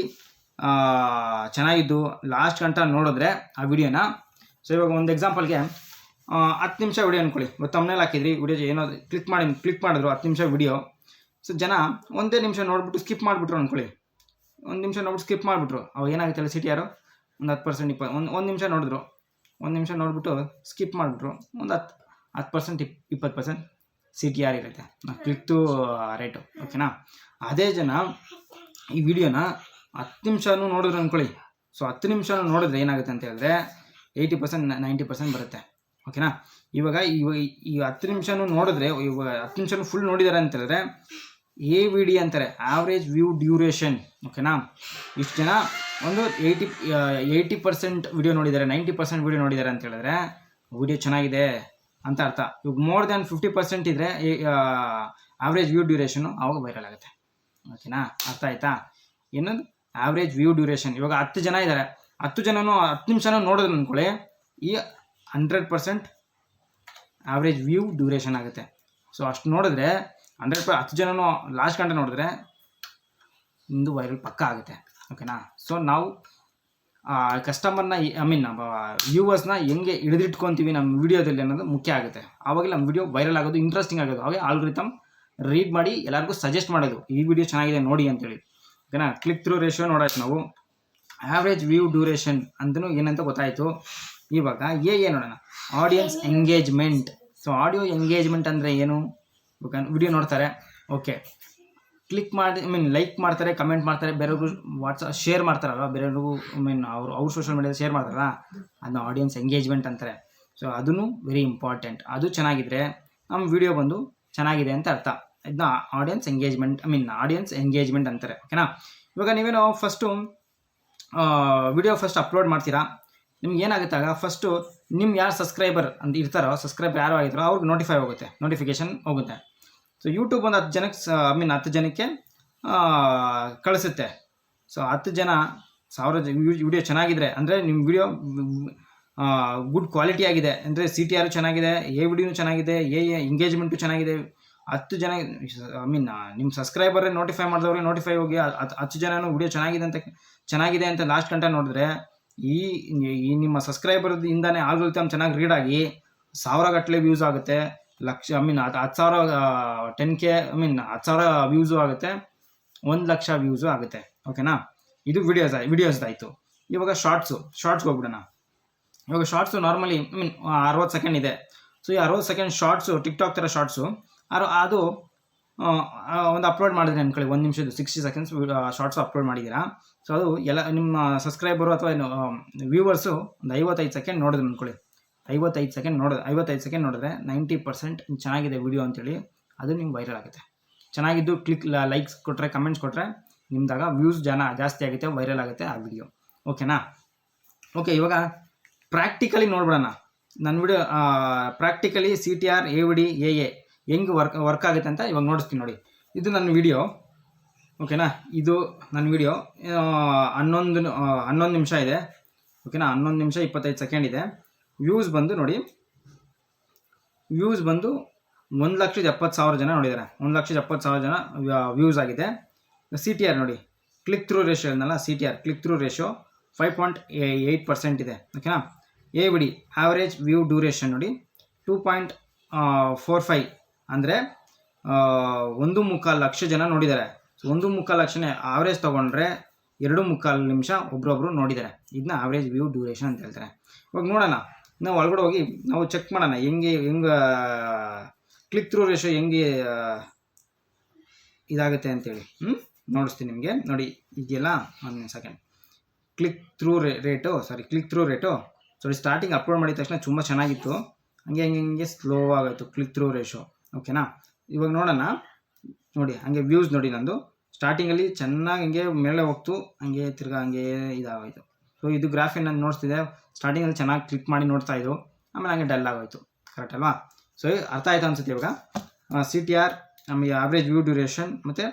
ಚೆನ್ನಾಗಿದ್ದು. ಲಾಸ್ಟ್ ಗಂಟ ನೋಡಿದ್ರೆ ಆ ವಿಡಿಯೋನ. ಸೊ ಇವಾಗ ಒಂದು ಎಕ್ಸಾಂಪಲ್ಗೆ ಹತ್ತು ನಿಮಿಷ ವಿಡಿಯೋ ಅಂದ್ಕೊಳ್ಳಿ ತಮ್ಮನೇಲಿ ಹಾಕಿದ್ರಿ, ವಿಡಿಯೋ ಏನೋ ಕ್ಲಿಕ್ ಮಾಡಿ ಕ್ಲಿಕ್ ಮಾಡಿದ್ರು ಹತ್ತು ನಿಮಿಷ ವಿಡಿಯೋ. ಸೊ ಜನ ಒಂದೇ ನಿಮಿಷ ನೋಡ್ಬಿಟ್ಟು ಸ್ಕಿಪ್ ಮಾಡಿಬಿಟ್ರು ಅಂದ್ಕೊಳ್ಳಿ ಒಂದು ನಿಮಿಷ ನೋಡ್ಬಿಟ್ಟು ಸ್ಕಿಪ್ ಮಾಡಿಬಿಟ್ರು. ಅವಾಗ ಏನಾಗುತ್ತೆ ಅಲ್ಲ ಸಿಟಿ ಯಾರು? ಒಂದು ಹತ್ತು ಪರ್ಸೆಂಟ್ ಇಪ್ಪ ಒಂದು ಒಂದು ನಿಮಿಷ ನೋಡಿದ್ರು. ಒಂದು ನಿಮಿಷ ನೋಡಿಬಿಟ್ಟು ಸ್ಕಿಪ್ ಮಾಡಿಬಿಟ್ರು. ಒಂದು ಹತ್ತು ಹತ್ತು ಪರ್ಸೆಂಟ್ ಇಪ್, ಇಪ್ಪತ್ತು ಪರ್ಸೆಂಟ್ ಸಿ ಟಿ ಆರ್ ಇರುತ್ತೆ ಕ್ಲಿಕ್ ಟು ರೇಟು ಓಕೆನಾ ಅದೇ ಜನ ಈ ವಿಡಿಯೋನ ಹತ್ತು ನಿಮಿಷನೂ ನೋಡಿದ್ರೆ ಅಂದ್ಕೊಳ್ಳಿ. ಸೊ ಹತ್ತು ನಿಮಿಷನೂ ನೋಡಿದ್ರೆ ಏನಾಗುತ್ತೆ ಅಂತ ಹೇಳಿದ್ರೆ ಏಯ್ಟಿ ಪರ್ಸೆಂಟ್ ನೈಂಟಿ ಪರ್ಸೆಂಟ್ ಬರುತ್ತೆ. ಓಕೆನಾ ಇವಾಗ ಇವಾಗ ಈ ಹತ್ತು ನಿಮಿಷನೂ ನೋಡಿದ್ರೆ, ಇವಾಗ ಹತ್ತು ನಿಮಿಷನೂ ಫುಲ್ ನೋಡಿದ್ದಾರೆ ಅಂತ ಹೇಳಿದ್ರೆ ಎ ವಿ ಡಿ ಅಂತಾರೆ ಆವ್ರೇಜ್ ವ್ಯೂ ಡ್ಯೂರೇಷನ್ ಓಕೆನಾ ಇಷ್ಟು ಜನ ಒಂದು ಏಯ್ಟಿ ಏಯ್ಟಿ ಪರ್ಸೆಂಟ್ ವಿಡಿಯೋ ನೋಡಿದ್ದಾರೆ ನೈಂಟಿ ಪರ್ಸೆಂಟ್ ವಿಡಿಯೋ ನೋಡಿದ್ದಾರೆ ಅಂತ ಹೇಳಿದ್ರೆ ವಿಡಿಯೋ ಚೆನ್ನಾಗಿದೆ ಅಂತ ಅರ್ಥ. ಇವಾಗ ಮೋರ್ ದ್ಯಾನ್ ಫಿಫ್ಟಿ ಪರ್ಸೆಂಟ್ ಇದ್ದರೆ ಆವ್ರೇಜ್ ವ್ಯೂ ಡ್ಯೂರೇಷನು ಅವಾಗ ವೈರಲ್ ಆಗುತ್ತೆ. ಓಕೆನಾ ಅರ್ಥ ಆಯ್ತಾ? ಇನ್ನೊಂದು ಆವ್ರೇಜ್ ವ್ಯೂ ಡ್ಯೂರೇಷನ್ ಇವಾಗ ಹತ್ತು ಜನ ಇದ್ದಾರೆ ಹತ್ತು ಜನನು, ಹತ್ತು ನಿಮಿಷನೂ ನೋಡಿದ್ರು ಅಂದ್ಕೊಳ್ಳಿ ಈ hundred percent average view duration ಆಗುತ್ತೆ. ಸೊ ಅಷ್ಟು ನೋಡಿದ್ರೆ ಹಂಡ್ರೆಡ್ ಪರ್ ಹತ್ತು ಜನನು ಲಾಸ್ಟ್ ಗಂಟೆ ನೋಡಿದ್ರೆ ಇಂದು ವೈರಲ್ ಪಕ್ಕ ಆಗುತ್ತೆ. ಓಕೆನಾ ಸೊ ನಾವು ಕಸ್ಟಮರ್ನ ಐ ಮೀನ್ ವ್ಯೂವರ್ಸ್ನ ಹೆಂಗೆ ಹಿಡಿದಿಟ್ಕೊತೀವಿ ನಮ್ಮ ವಿಡಿಯೋದಲ್ಲಿ ಅನ್ನೋದು ಮುಖ್ಯ ಆಗುತ್ತೆ. ಆವಾಗ ನಮ್ಮ ವಿಡಿಯೋ ವೈರಲ್ ಆಗೋದು ಇಂಟ್ರೆಸ್ಟಿಂಗ್ ಆಗೋದು. ಹಾಗೆ ಆಲ್ಗ್ರಿತಮ್ ರೀಡ್ ಮಾಡಿ ಎಲ್ಲರಿಗೂ ಸಜೆಸ್ಟ್ ಮಾಡೋದು. ಈ ವಿಡಿಯೋ ಚೆನ್ನಾಗಿದೆ ನೋಡಿ ಅಂತೇಳಿ. ಓಕೆನಾ? ಕ್ಲಿಕ್ ಥ್ರೂ ರೇಷಿಯೋ ನೋಡೋಕೆ ನಾವು. ಆ್ಯಾವ್ರೇಜ್ ವ್ಯೂ ಡ್ಯೂರೇಷನ್ ಅಂತಲೂ ಏನಂತ ಗೊತ್ತಾಯಿತು. ಇವಾಗ ಎ ಏನು ನೋಡೋಣ. Audience engagement so audio engagement ಅಂದರೆ ಏನು? ವಿಡಿಯೋ ನೋಡ್ತಾರೆ. ಓಕೆ. ಕ್ಲಿಕ್ ಮಾಡಿ ಐ ಮೀನ್ ಲೈಕ್ ಮಾಡ್ತಾರೆ ಕಮೆಂಟ್ ಮಾಡ್ತಾರೆ ಬೇರೆಯವ್ರಿಗೂ ವಾಟ್ಸಪ್ ಶೇರ್ ಮಾಡ್ತಾರಲ್ಲ ಬೇರೆಯವ್ರಿಗೂ ಐ ಮೀನ್ ಅವರು ಅವ್ರ ಸೋಷಿಯಲ್ ಮೀಡಿಯಾದಲ್ಲಿ ಶೇರ್ ಮಾಡ್ತಾರಲ್ಲ? ಅದನ್ನ ಆಡಿಯನ್ಸ್ ಎಂಗೇಜ್ಮೆಂಟ್ ಅಂತಾರೆ. ಸೊ ಅದನ್ನು ವೆರಿ ಇಂಪಾರ್ಟೆಂಟ್ ಅದು ಚೆನ್ನಾಗಿದ್ರೆ ನಮ್ಮ ವಿಡಿಯೋ ಬಂದು ಚೆನ್ನಾಗಿದೆ ಅಂತ ಅರ್ಥ. ಇದನ್ನ audience engagement I mean audience engagement ಅಂತಾರೆ ಓಕೆನಾ ಇವಾಗ ನೀವೇನು ಫಸ್ಟು ವಿಡಿಯೋ ಫಸ್ಟ್ ಅಪ್ಲೋಡ್ ಮಾಡ್ತೀರಾ? ನಿಮ್ಗೆ ಏನಾಗುತ್ತೆ ಆಗ? ಫಸ್ಟು ನಿಮ್ಮ ಯಾರು ಸಬ್ಸ್ಕ್ರೈಬರ್ ಅಂತ ಇರ್ತಾರೋ ಸಬ್ಸ್ಕ್ರೈಬರ್ ಯಾರು ಆಗಿದ್ರೋ ಅವ್ರಿಗೆ ನೋಟಿಫೈ ಹೋಗುತ್ತೆ ನೋಟಿಫಿಕೇಶನ್ ಹೋಗುತ್ತೆ. ಸೊ ಯೂಟ್ಯೂಬ್ ಒಂದು ಹತ್ತು ಜನಕ್ಕೆ ಐ ಮೀನ್ ಹತ್ತು ಜನಕ್ಕೆ ಕಳಿಸುತ್ತೆ. ಸೊ ಹತ್ತು ಜನ ಸಾವಿರ ವಿಡಿಯೋ ಚೆನ್ನಾಗಿದ್ರೆ, ಅಂದರೆ ನಿಮ್ಮ ವಿಡಿಯೋ ಗುಡ್ ಕ್ವಾಲಿಟಿ ಆಗಿದೆ, ಅಂದರೆ ಸಿ ಟಿ ಆರು ಚೆನ್ನಾಗಿದೆ ಎ ವಿಡಿಯೋ ಚೆನ್ನಾಗಿದೆ ಎ ಎಂಗೇಜ್ಮೆಂಟು ಚೆನ್ನಾಗಿದೆ ಹತ್ತು ಜನ ಐ ಮೀನ್ ನಿಮ್ಮ ಸಬ್ಸ್ಕ್ರೈಬರೇ ನೋಟಿಫೈ ಮಾಡಿದವ್ರಿಗೆ ನೋಟಿಫೈ ಹೋಗಿ ಹತ್- ಹತ್- ಹತ್ತು ಜನನು ವಿಡಿಯೋ ಚೆನ್ನಾಗಿದೆ ಅಂತ ಚೆನ್ನಾಗಿದೆ ಅಂತ ಲಾಸ್ಟ್ ಗಂಟೆ ನೋಡಿದ್ರೆ, ಈ ಈ ನಿಮ್ಮ ಸಬ್ಸ್ಕ್ರೈಬರ್ ಇಂದಾನೆ ಆಲ್ಗೊರಿಥಮ್ ಚೆನ್ನಾಗಿ ರೀಡ್ ಆಗಿ ಸಾವಿರ ಗಟ್ಟಲೆ ವ್ಯೂಸ್ ಆಗುತ್ತೆ, ಲಕ್ಷ ಐ ಮೀನ್ ಹತ್ತು ಹತ್ತು ಸಾವಿರ ಟೆನ್ ಕೆ ಐ ಮೀನ್ ಹತ್ತು ಸಾವಿರ ವ್ಯೂಸು ಆಗುತ್ತೆ, ಒಂದು ಲಕ್ಷ ವ್ಯೂಸು ಆಗುತ್ತೆ. ಓಕೆನಾ ಇದು ವಿಡಿಯೋಸ್ ವಿಡಿಯೋಸ್ ಆಯಿತು. ಇವಾಗ ಶಾರ್ಟ್ಸು ಶಾರ್ಟ್ಸ್ಗೆ ಹೋಗ್ಬಿಡೋಣ. ಇವಾಗ ಶಾರ್ಟ್ಸು ನಾರ್ಮಲಿ ಐ ಮೀನ್ ಅರವತ್ತು ಸೆಕೆಂಡ್ ಇದೆ. ಸೊ ಈ ಅರವತ್ತು ಸೆಕೆಂಡ್ ಶಾರ್ಟ್ಸು ಟಿಕ್ಟಾಕ್ ಥರ ಶಾರ್ಟ್ಸು ಅರು ಅದು ಒಂದು ಅಪ್ಲೋಡ್ ಮಾಡಿದ್ರೆ ಅನ್ಕೊಳ್ಳಿ ಒಂದು ನಿಮಿಷದ ಸಿಕ್ಸ್ಟಿ ಸೆಕೆಂಡ್ಸ್ ಶಾರ್ಟ್ಸ್ ಅಪ್ಲೋಡ್ ಮಾಡಿದ್ದೀರಾ? ಸೊ ಅದು ಎಲ್ಲ, ನಿಮ್ಮ ಸಬ್ಸ್ಕ್ರೈಬರು ಅಥವಾ ಏನು ವ್ಯೂವರ್ಸು ಒಂದು ಐವತ್ತೈದು ಸೆಕೆಂಡ್ ನೋಡಿದ್ರೆ ಅನ್ಕೊಳ್ಳಿ ಐವತ್ತೈದು ಸೆಕೆಂಡ್ ನೋಡಿದ್ರೆ, ಐವತ್ತೈದು ಸೆಕೆಂಡ್ ನೋಡಿದ್ರೆ ನೈಂಟಿ ಪರ್ಸೆಂಟ್ ಚೆನ್ನಾಗಿದೆ ವಿಡಿಯೋ ಅಂತೇಳಿ ಅದು ನಿಮ್ಗೆ ವೈರಲ್ ಆಗುತ್ತೆ. ಚೆನ್ನಾಗಿದ್ದು ಕ್ಲಿಕ್ ಲೈಕ್ಸ್ ಕೊಟ್ಟರೆ ಕಮೆಂಟ್ಸ್ ಕೊಟ್ಟರೆ ನಿಮ್ದಾಗ ವ್ಯೂಸ್ ಜನ ಜಾಸ್ತಿ ಆಗುತ್ತೆ ವೈರಲ್ ಆಗುತ್ತೆ ಆ ವಿಡಿಯೋ ಓಕೆನಾ ಓಕೆ ಇವಾಗ ಪ್ರಾಕ್ಟಿಕಲಿ ನೋಡ್ಬಿಡೋಣ. ನನ್ನ video practically C T R A V D A A ಹೆಂಗೆ ವರ್ಕ್ ವರ್ಕ್ ಆಗುತ್ತೆ ಅಂತ ಇವಾಗ ನೋಡಿಸ್ತೀನಿ ನೋಡಿ. ಇದು ನನ್ನ ವಿಡಿಯೋ ಓಕೆನಾ ಇದು ನನ್ನ ವಿಡಿಯೋ ಹನ್ನೊಂದು ಹನ್ನೊಂದು ನಿಮಿಷ ಇದೆ. ಓಕೆನಾ ಹನ್ನೊಂದು ನಿಮಿಷ ಇಪ್ಪತ್ತೈದು ಸೆಕೆಂಡ್ ಇದೆ. ವ್ಯೂಸ್ ಬಂದು ನೋಡಿ. ವ್ಯೂಸ್ ಬಂದು ಒಂದು ಲಕ್ಷದ ಎಪ್ಪತ್ತು ಸಾವಿರ ಜನ ನೋಡಿದ್ದಾರೆ. ಒಂದು ಲಕ್ಷದ ಎಪ್ಪತ್ತು ಸಾವಿರ ಜನ ವ್ಯೂಸ್ ಆಗಿದೆ. ಸಿ ಟಿ ಆರ್ ನೋಡಿ. Click through ratio ಇದನ್ನಲ್ಲ C T R click through ratio five point eight percent ಇದೆ. ಓಕೆನಾ ಎ ಬಿಡಿ ಆವರೇಜ್ ವ್ಯೂ ಡ್ಯೂರೇಷನ್ ನೋಡಿ. ಟೂ ಪಾಯಿಂಟ್ ಫೋರ್ ಫೈವ್ ಅಂದರೆ ಒಂದು ಮುಕ್ಕಾಲು ಲಕ್ಷ ಜನ ನೋಡಿದ್ದಾರೆ. ಒಂದು ಮುಕ್ಕಾಲು ಲಕ್ಷನೇ ಆವ್ರೇಜ್ ತೊಗೊಂಡ್ರೆ ಎರಡು ಮುಕ್ಕಾಲು ನಿಮಿಷ ಒಬ್ರೊಬ್ರು ನೋಡಿದ್ದಾರೆ. ಇದನ್ನ ಆವ್ರೇಜ್ ವ್ಯೂ ಡ್ಯೂರೇಷನ್ ಅಂತ ಹೇಳ್ತಾರೆ. ಇವಾಗ ನೋಡೋಣ. ನಾವು ಒಳಗಡೆ ಹೋಗಿ ನಾವು ಚೆಕ್ ಮಾಡೋಣ. ಹೆಂಗೆ ಹೆಂಗೆ ಕ್ಲಿಕ್ ಥ್ರೂ ರೇಷೋ ಹೆಂಗೆ ಇದಾಗುತ್ತೆ ಅಂತೇಳಿ. ಹ್ಞೂ ನೋಡಿಸ್ತೀನಿ ನಿಮಗೆ. ನೋಡಿ ಇದೆಯಲ್ಲ ಒಂದು second click through ray rate sorry click through rate sorry starting upload ಮಾಡಿದ ತಕ್ಷಣ ತುಂಬ ಚೆನ್ನಾಗಿತ್ತು. ಹಂಗೆ ಹಂಗೆ, ಹಿಂಗೆ ಸ್ಲೋ ಆಗೋಯ್ತು ಕ್ಲಿಕ್ ಥ್ರೂ ರೇಷೋ ಓಕೆನಾ ಇವಾಗ ನೋಡೋಣ. ನೋಡಿ, ಹಂಗೆ ವ್ಯೂಸ್ ನೋಡಿ ನಂದು. ಸ್ಟಾರ್ಟಿಂಗಲ್ಲಿ ಚೆನ್ನಾಗಿ ಹಂಗೆ ಮೇಲೆ ಹೋಗ್ತು, ಹಂಗೆ ತಿರ್ಗಾ ಹಂಗೆ ಇದಾಗೋಯ್ತು. ಸೊ ಇದು ಗ್ರಾಫ್ ನಾನು ನೋಡ್ತಿದ್ದೆ ಸ್ಟಾರ್ಟಿಂಗಲ್ಲಿ ಚೆನ್ನಾಗಿ ಕ್ಲಿಕ್ ಮಾಡಿ ನೋಡ್ತಾ ಇದ್ರು. ಆಮೇಲೆ ಹಂಗೆ ಡಲ್ ಆಗೋಯ್ತು. ಕರೆಕ್ಟ್ ಅಲ್ವಾ? ಸೊ ಅರ್ಥ ಆಯ್ತು ಅನ್ಸುತ್ತೆ ಇವಾಗ? ಸಿ ಟಿ ಆರ್ ನಮಗೆ ಆವ್ರೇಜ್ ವ್ಯೂ ಡ್ಯೂರೇಷನ್ ಮತ್ತು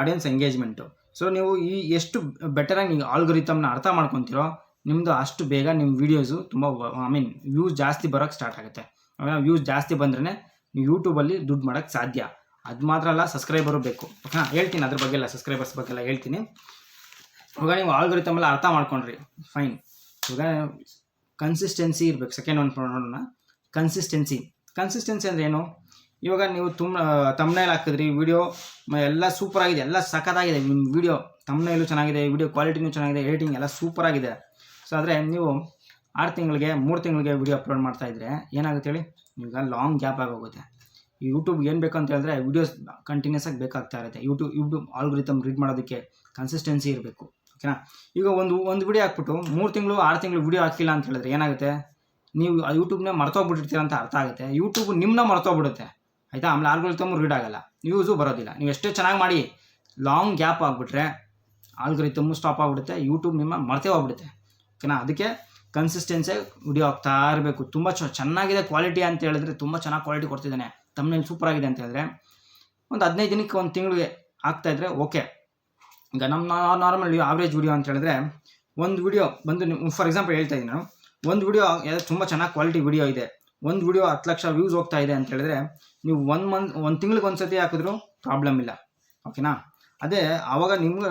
ಆಡಿಯನ್ಸ್ ಎಂಗೇಜ್ಮೆಂಟು ಸೊ ನೀವು ಈ ಎಷ್ಟು ಬೆಟರಾಗಿ ನೀವು ಆಲ್ಗೊರಿತಮ್ನ ಅರ್ಥ ಮಾಡ್ಕೊತೀರೋ ನಿಮ್ಮದು ಅಷ್ಟು ಬೇಗ ನಿಮ್ಮ ವೀಡಿಯೋಸು ತುಂಬ ಐ ಮೀನ್ ವ್ಯೂಸ್ ಜಾಸ್ತಿ ಬರೋಕ್ಕೆ ಸ್ಟಾರ್ಟ್ ಆಗುತ್ತೆ. ಆಮೇಲೆ ವ್ಯೂಸ್ ಜಾಸ್ತಿ ಬಂದ್ರೇ ನೀವು ಯೂಟ್ಯೂಬಲ್ಲಿ ದುಡ್ಡು ಮಾಡೋಕ್ಕೆ ಸಾಧ್ಯ. ಅದು ಮಾತ್ರ ಅಲ್ಲ ಸಬ್ಸ್ಕ್ರೈಬರು ಬೇಕು. ಹಾಂ ಹೇಳ್ತೀನಿ ಅದ್ರ ಬಗ್ಗೆ ಎಲ್ಲ ಸಬ್ಸ್ಕ್ರೈಬರ್ಸ್ ಬಗ್ಗೆ ಎಲ್ಲ ಹೇಳ್ತೀನಿ. ಇವಾಗ ನೀವು ಆಲ್ಗೊರಿತಮ್ ಎಲ್ಲ ಅರ್ಥ ಮಾಡ್ಕೊಂಡ್ರಿ. ಫೈನ್ ಇವಾಗ ಕನ್ಸಿಸ್ಟೆನ್ಸಿ ಇರಬೇಕು. ಸೆಕೆಂಡ್ ಒಂದು ನೋಡೋಣ. ಕನ್ಸಿಸ್ಟೆನ್ಸಿ ಕನ್ಸಿಸ್ಟೆನ್ಸಿ ಅಂದರೆ ಏನು? ಇವಾಗ ನೀವು ತುಂಬ ತಮ್ನೇಲ್ ಹಾಕಿದ್ರಿ ವಿಡಿಯೋ ಎಲ್ಲ ಸೂಪರ್ ಆಗಿದೆ. ಎಲ್ಲ ಸಖತ್ತಾಗಿದೆ ನಿಮ್ಮ ವಿಡಿಯೋ ತಮ್ನೇಲು ಚೆನ್ನಾಗಿದೆ ವಿಡಿಯೋ ಕ್ವಾಲಿಟಿನೂ ಚೆನ್ನಾಗಿದೆ ಎಡಿಟಿಂಗ್ ಎಲ್ಲ ಸೂಪರ್ ಆಗಿದೆ. ಸೊ ಆದರೆ ನೀವು ಆರು ತಿಂಗಳಿಗೆ, ಮೂರು ತಿಂಗಳಿಗೆ ವಿಡಿಯೋ ಅಪ್ಲೋಡ್ ಮಾಡ್ತಾಯಿದ್ರೆ ಏನಾಗುತ್ತೆ ಹೇಳಿ? ಈಗ ಲಾಂಗ್ ಗ್ಯಾಪ್ ಆಗೋಗುತ್ತೆ. ಈ ಯೂಟ್ಯೂಬ್ಗೆ ಏನು ಬೇಕು ಅಂತ ಹೇಳಿದ್ರೆ ವಿಡಿಯೋಸ್ ಕಂಟಿನ್ಯೂಸ್ ಆಗಿ ಬೇಕಾಗ್ತಾ ಇರುತ್ತೆ. ಯೂಟ್ಯೂಬ್ ಯೂಟ್ಯೂಬ್ ಆಲ್ಗ್ರಿತಮ್ ರೀಡ್ ಮಾಡೋದಕ್ಕೆ ಕನ್ಸಿಸ್ಟೆನ್ಸಿ ಇರಬೇಕು. ಓಕೆನಾ ಈಗ ಒಂದು ಒಂದು ವಿಡಿಯೋ ಹಾಕ್ಬಿಟ್ಟು ಮೂರು ತಿಂಗಳು, ಆರು ತಿಂಗಳು ವಿಡಿಯೋ ಹಾಕಿಲ್ಲ ಅಂತ ಹೇಳಿದ್ರೆ ಏನಾಗುತ್ತೆ? ನೀವು ಆ ಯೂಟ್ಯೂಬ್ನೇ ಮರ್ತೋಗ್ಬಿಟ್ಟಿರ್ತೀರ ಅಂತ ಅರ್ಥ ಆಗುತ್ತೆ. ಯೂಟ್ಯೂಬ್ ನಿಮ್ಮನ್ನ ಮರ್ತೋಗ್ಬಿಡುತ್ತೆ. ಆಯಿತಾ? ಆಮೇಲೆ ಆಲ್ಗೊರಿತಮ್ ರೀಡ್ ಆಗಲ್ಲ. ಯೂಸು ಬರೋದಿಲ್ಲ. ನೀವು ಎಷ್ಟೇ ಚೆನ್ನಾಗಿ ಮಾಡಿ ಲಾಂಗ್ ಗ್ಯಾಪ್ ಆಗಿಬಿಟ್ರೆ ಆಲ್ಗೊರಿತಮ್ಮು ಸ್ಟಾಪ್ ಆಗಿಬಿಡುತ್ತೆ ಯೂಟ್ಯೂಬ್ ನಿಮ್ಮ ಮರ್ತೇ ಹೋಗ್ಬಿಡುತ್ತೆ. ಓಕೆನಾ ಅದಕ್ಕೆ ಕನ್ಸಿಸ್ಟೆನ್ಸಿ ವಿಡಿಯೋ ಆಗ್ತಾ ಇರಬೇಕು. ತುಂಬ ಚ- ಚೆನ್ನಾಗಿದೆ ಕ್ವಾಲಿಟಿ ಅಂತ ಹೇಳಿದ್ರೆ ತುಂಬ ಚೆನ್ನಾಗಿ ಕ್ವಾಲಿಟಿ ಕೊಡ್ತಿದ್ದಾನೆ. ತಮ್ಮನೇಲಿ ಸೂಪರ್ ಆಗಿದೆ ಅಂತ ಹೇಳಿದ್ರೆ. ಒಂದು ಹದಿನೈದು ದಿನಕ್ಕೆ ಒಂದು ತಿಂಗಳಿಗೆ ಆಗ್ತಾಯಿದ್ರೆ ಓಕೆ ಈಗ ನಮ್ಮ ನಾರ್ಮಲ್ ಆವ್ರೇಜ್ ವಿಡಿಯೋ ಅಂತ ಹೇಳಿದ್ರೆ, ಒಂದು ವಿಡಿಯೋ ಬಂದು ನೀವು ಫಾರ್ ಎಕ್ಸಾಂಪಲ್ ಹೇಳ್ತಾ ಇದ್ದೀನಿ ನಾನು. ಒಂದು ವಿಡಿಯೋ ತುಂಬ ಚೆನ್ನಾಗಿ ಕ್ವಾಲಿಟಿ ವಿಡಿಯೋ ಇದೆ. ಒಂದು ವಿಡಿಯೋ ಹತ್ತು ಲಕ್ಷ ವ್ಯೂಸ್ ಹೋಗ್ತಾ ಇದೆ ಅಂತ ಹೇಳಿದ್ರೆ, ನೀವು ಒಂದು ಮಂತ್ ಒಂದು ತಿಂಗ್ಳಿಗೆ ಒಂದು ಸತಿ ಹಾಕಿದ್ರು ಪ್ರಾಬ್ಲಮ್ ಇಲ್ಲ. ಓಕೆನಾ ಅದೇ ಆವಾಗ ನಿಮ್ಗೆ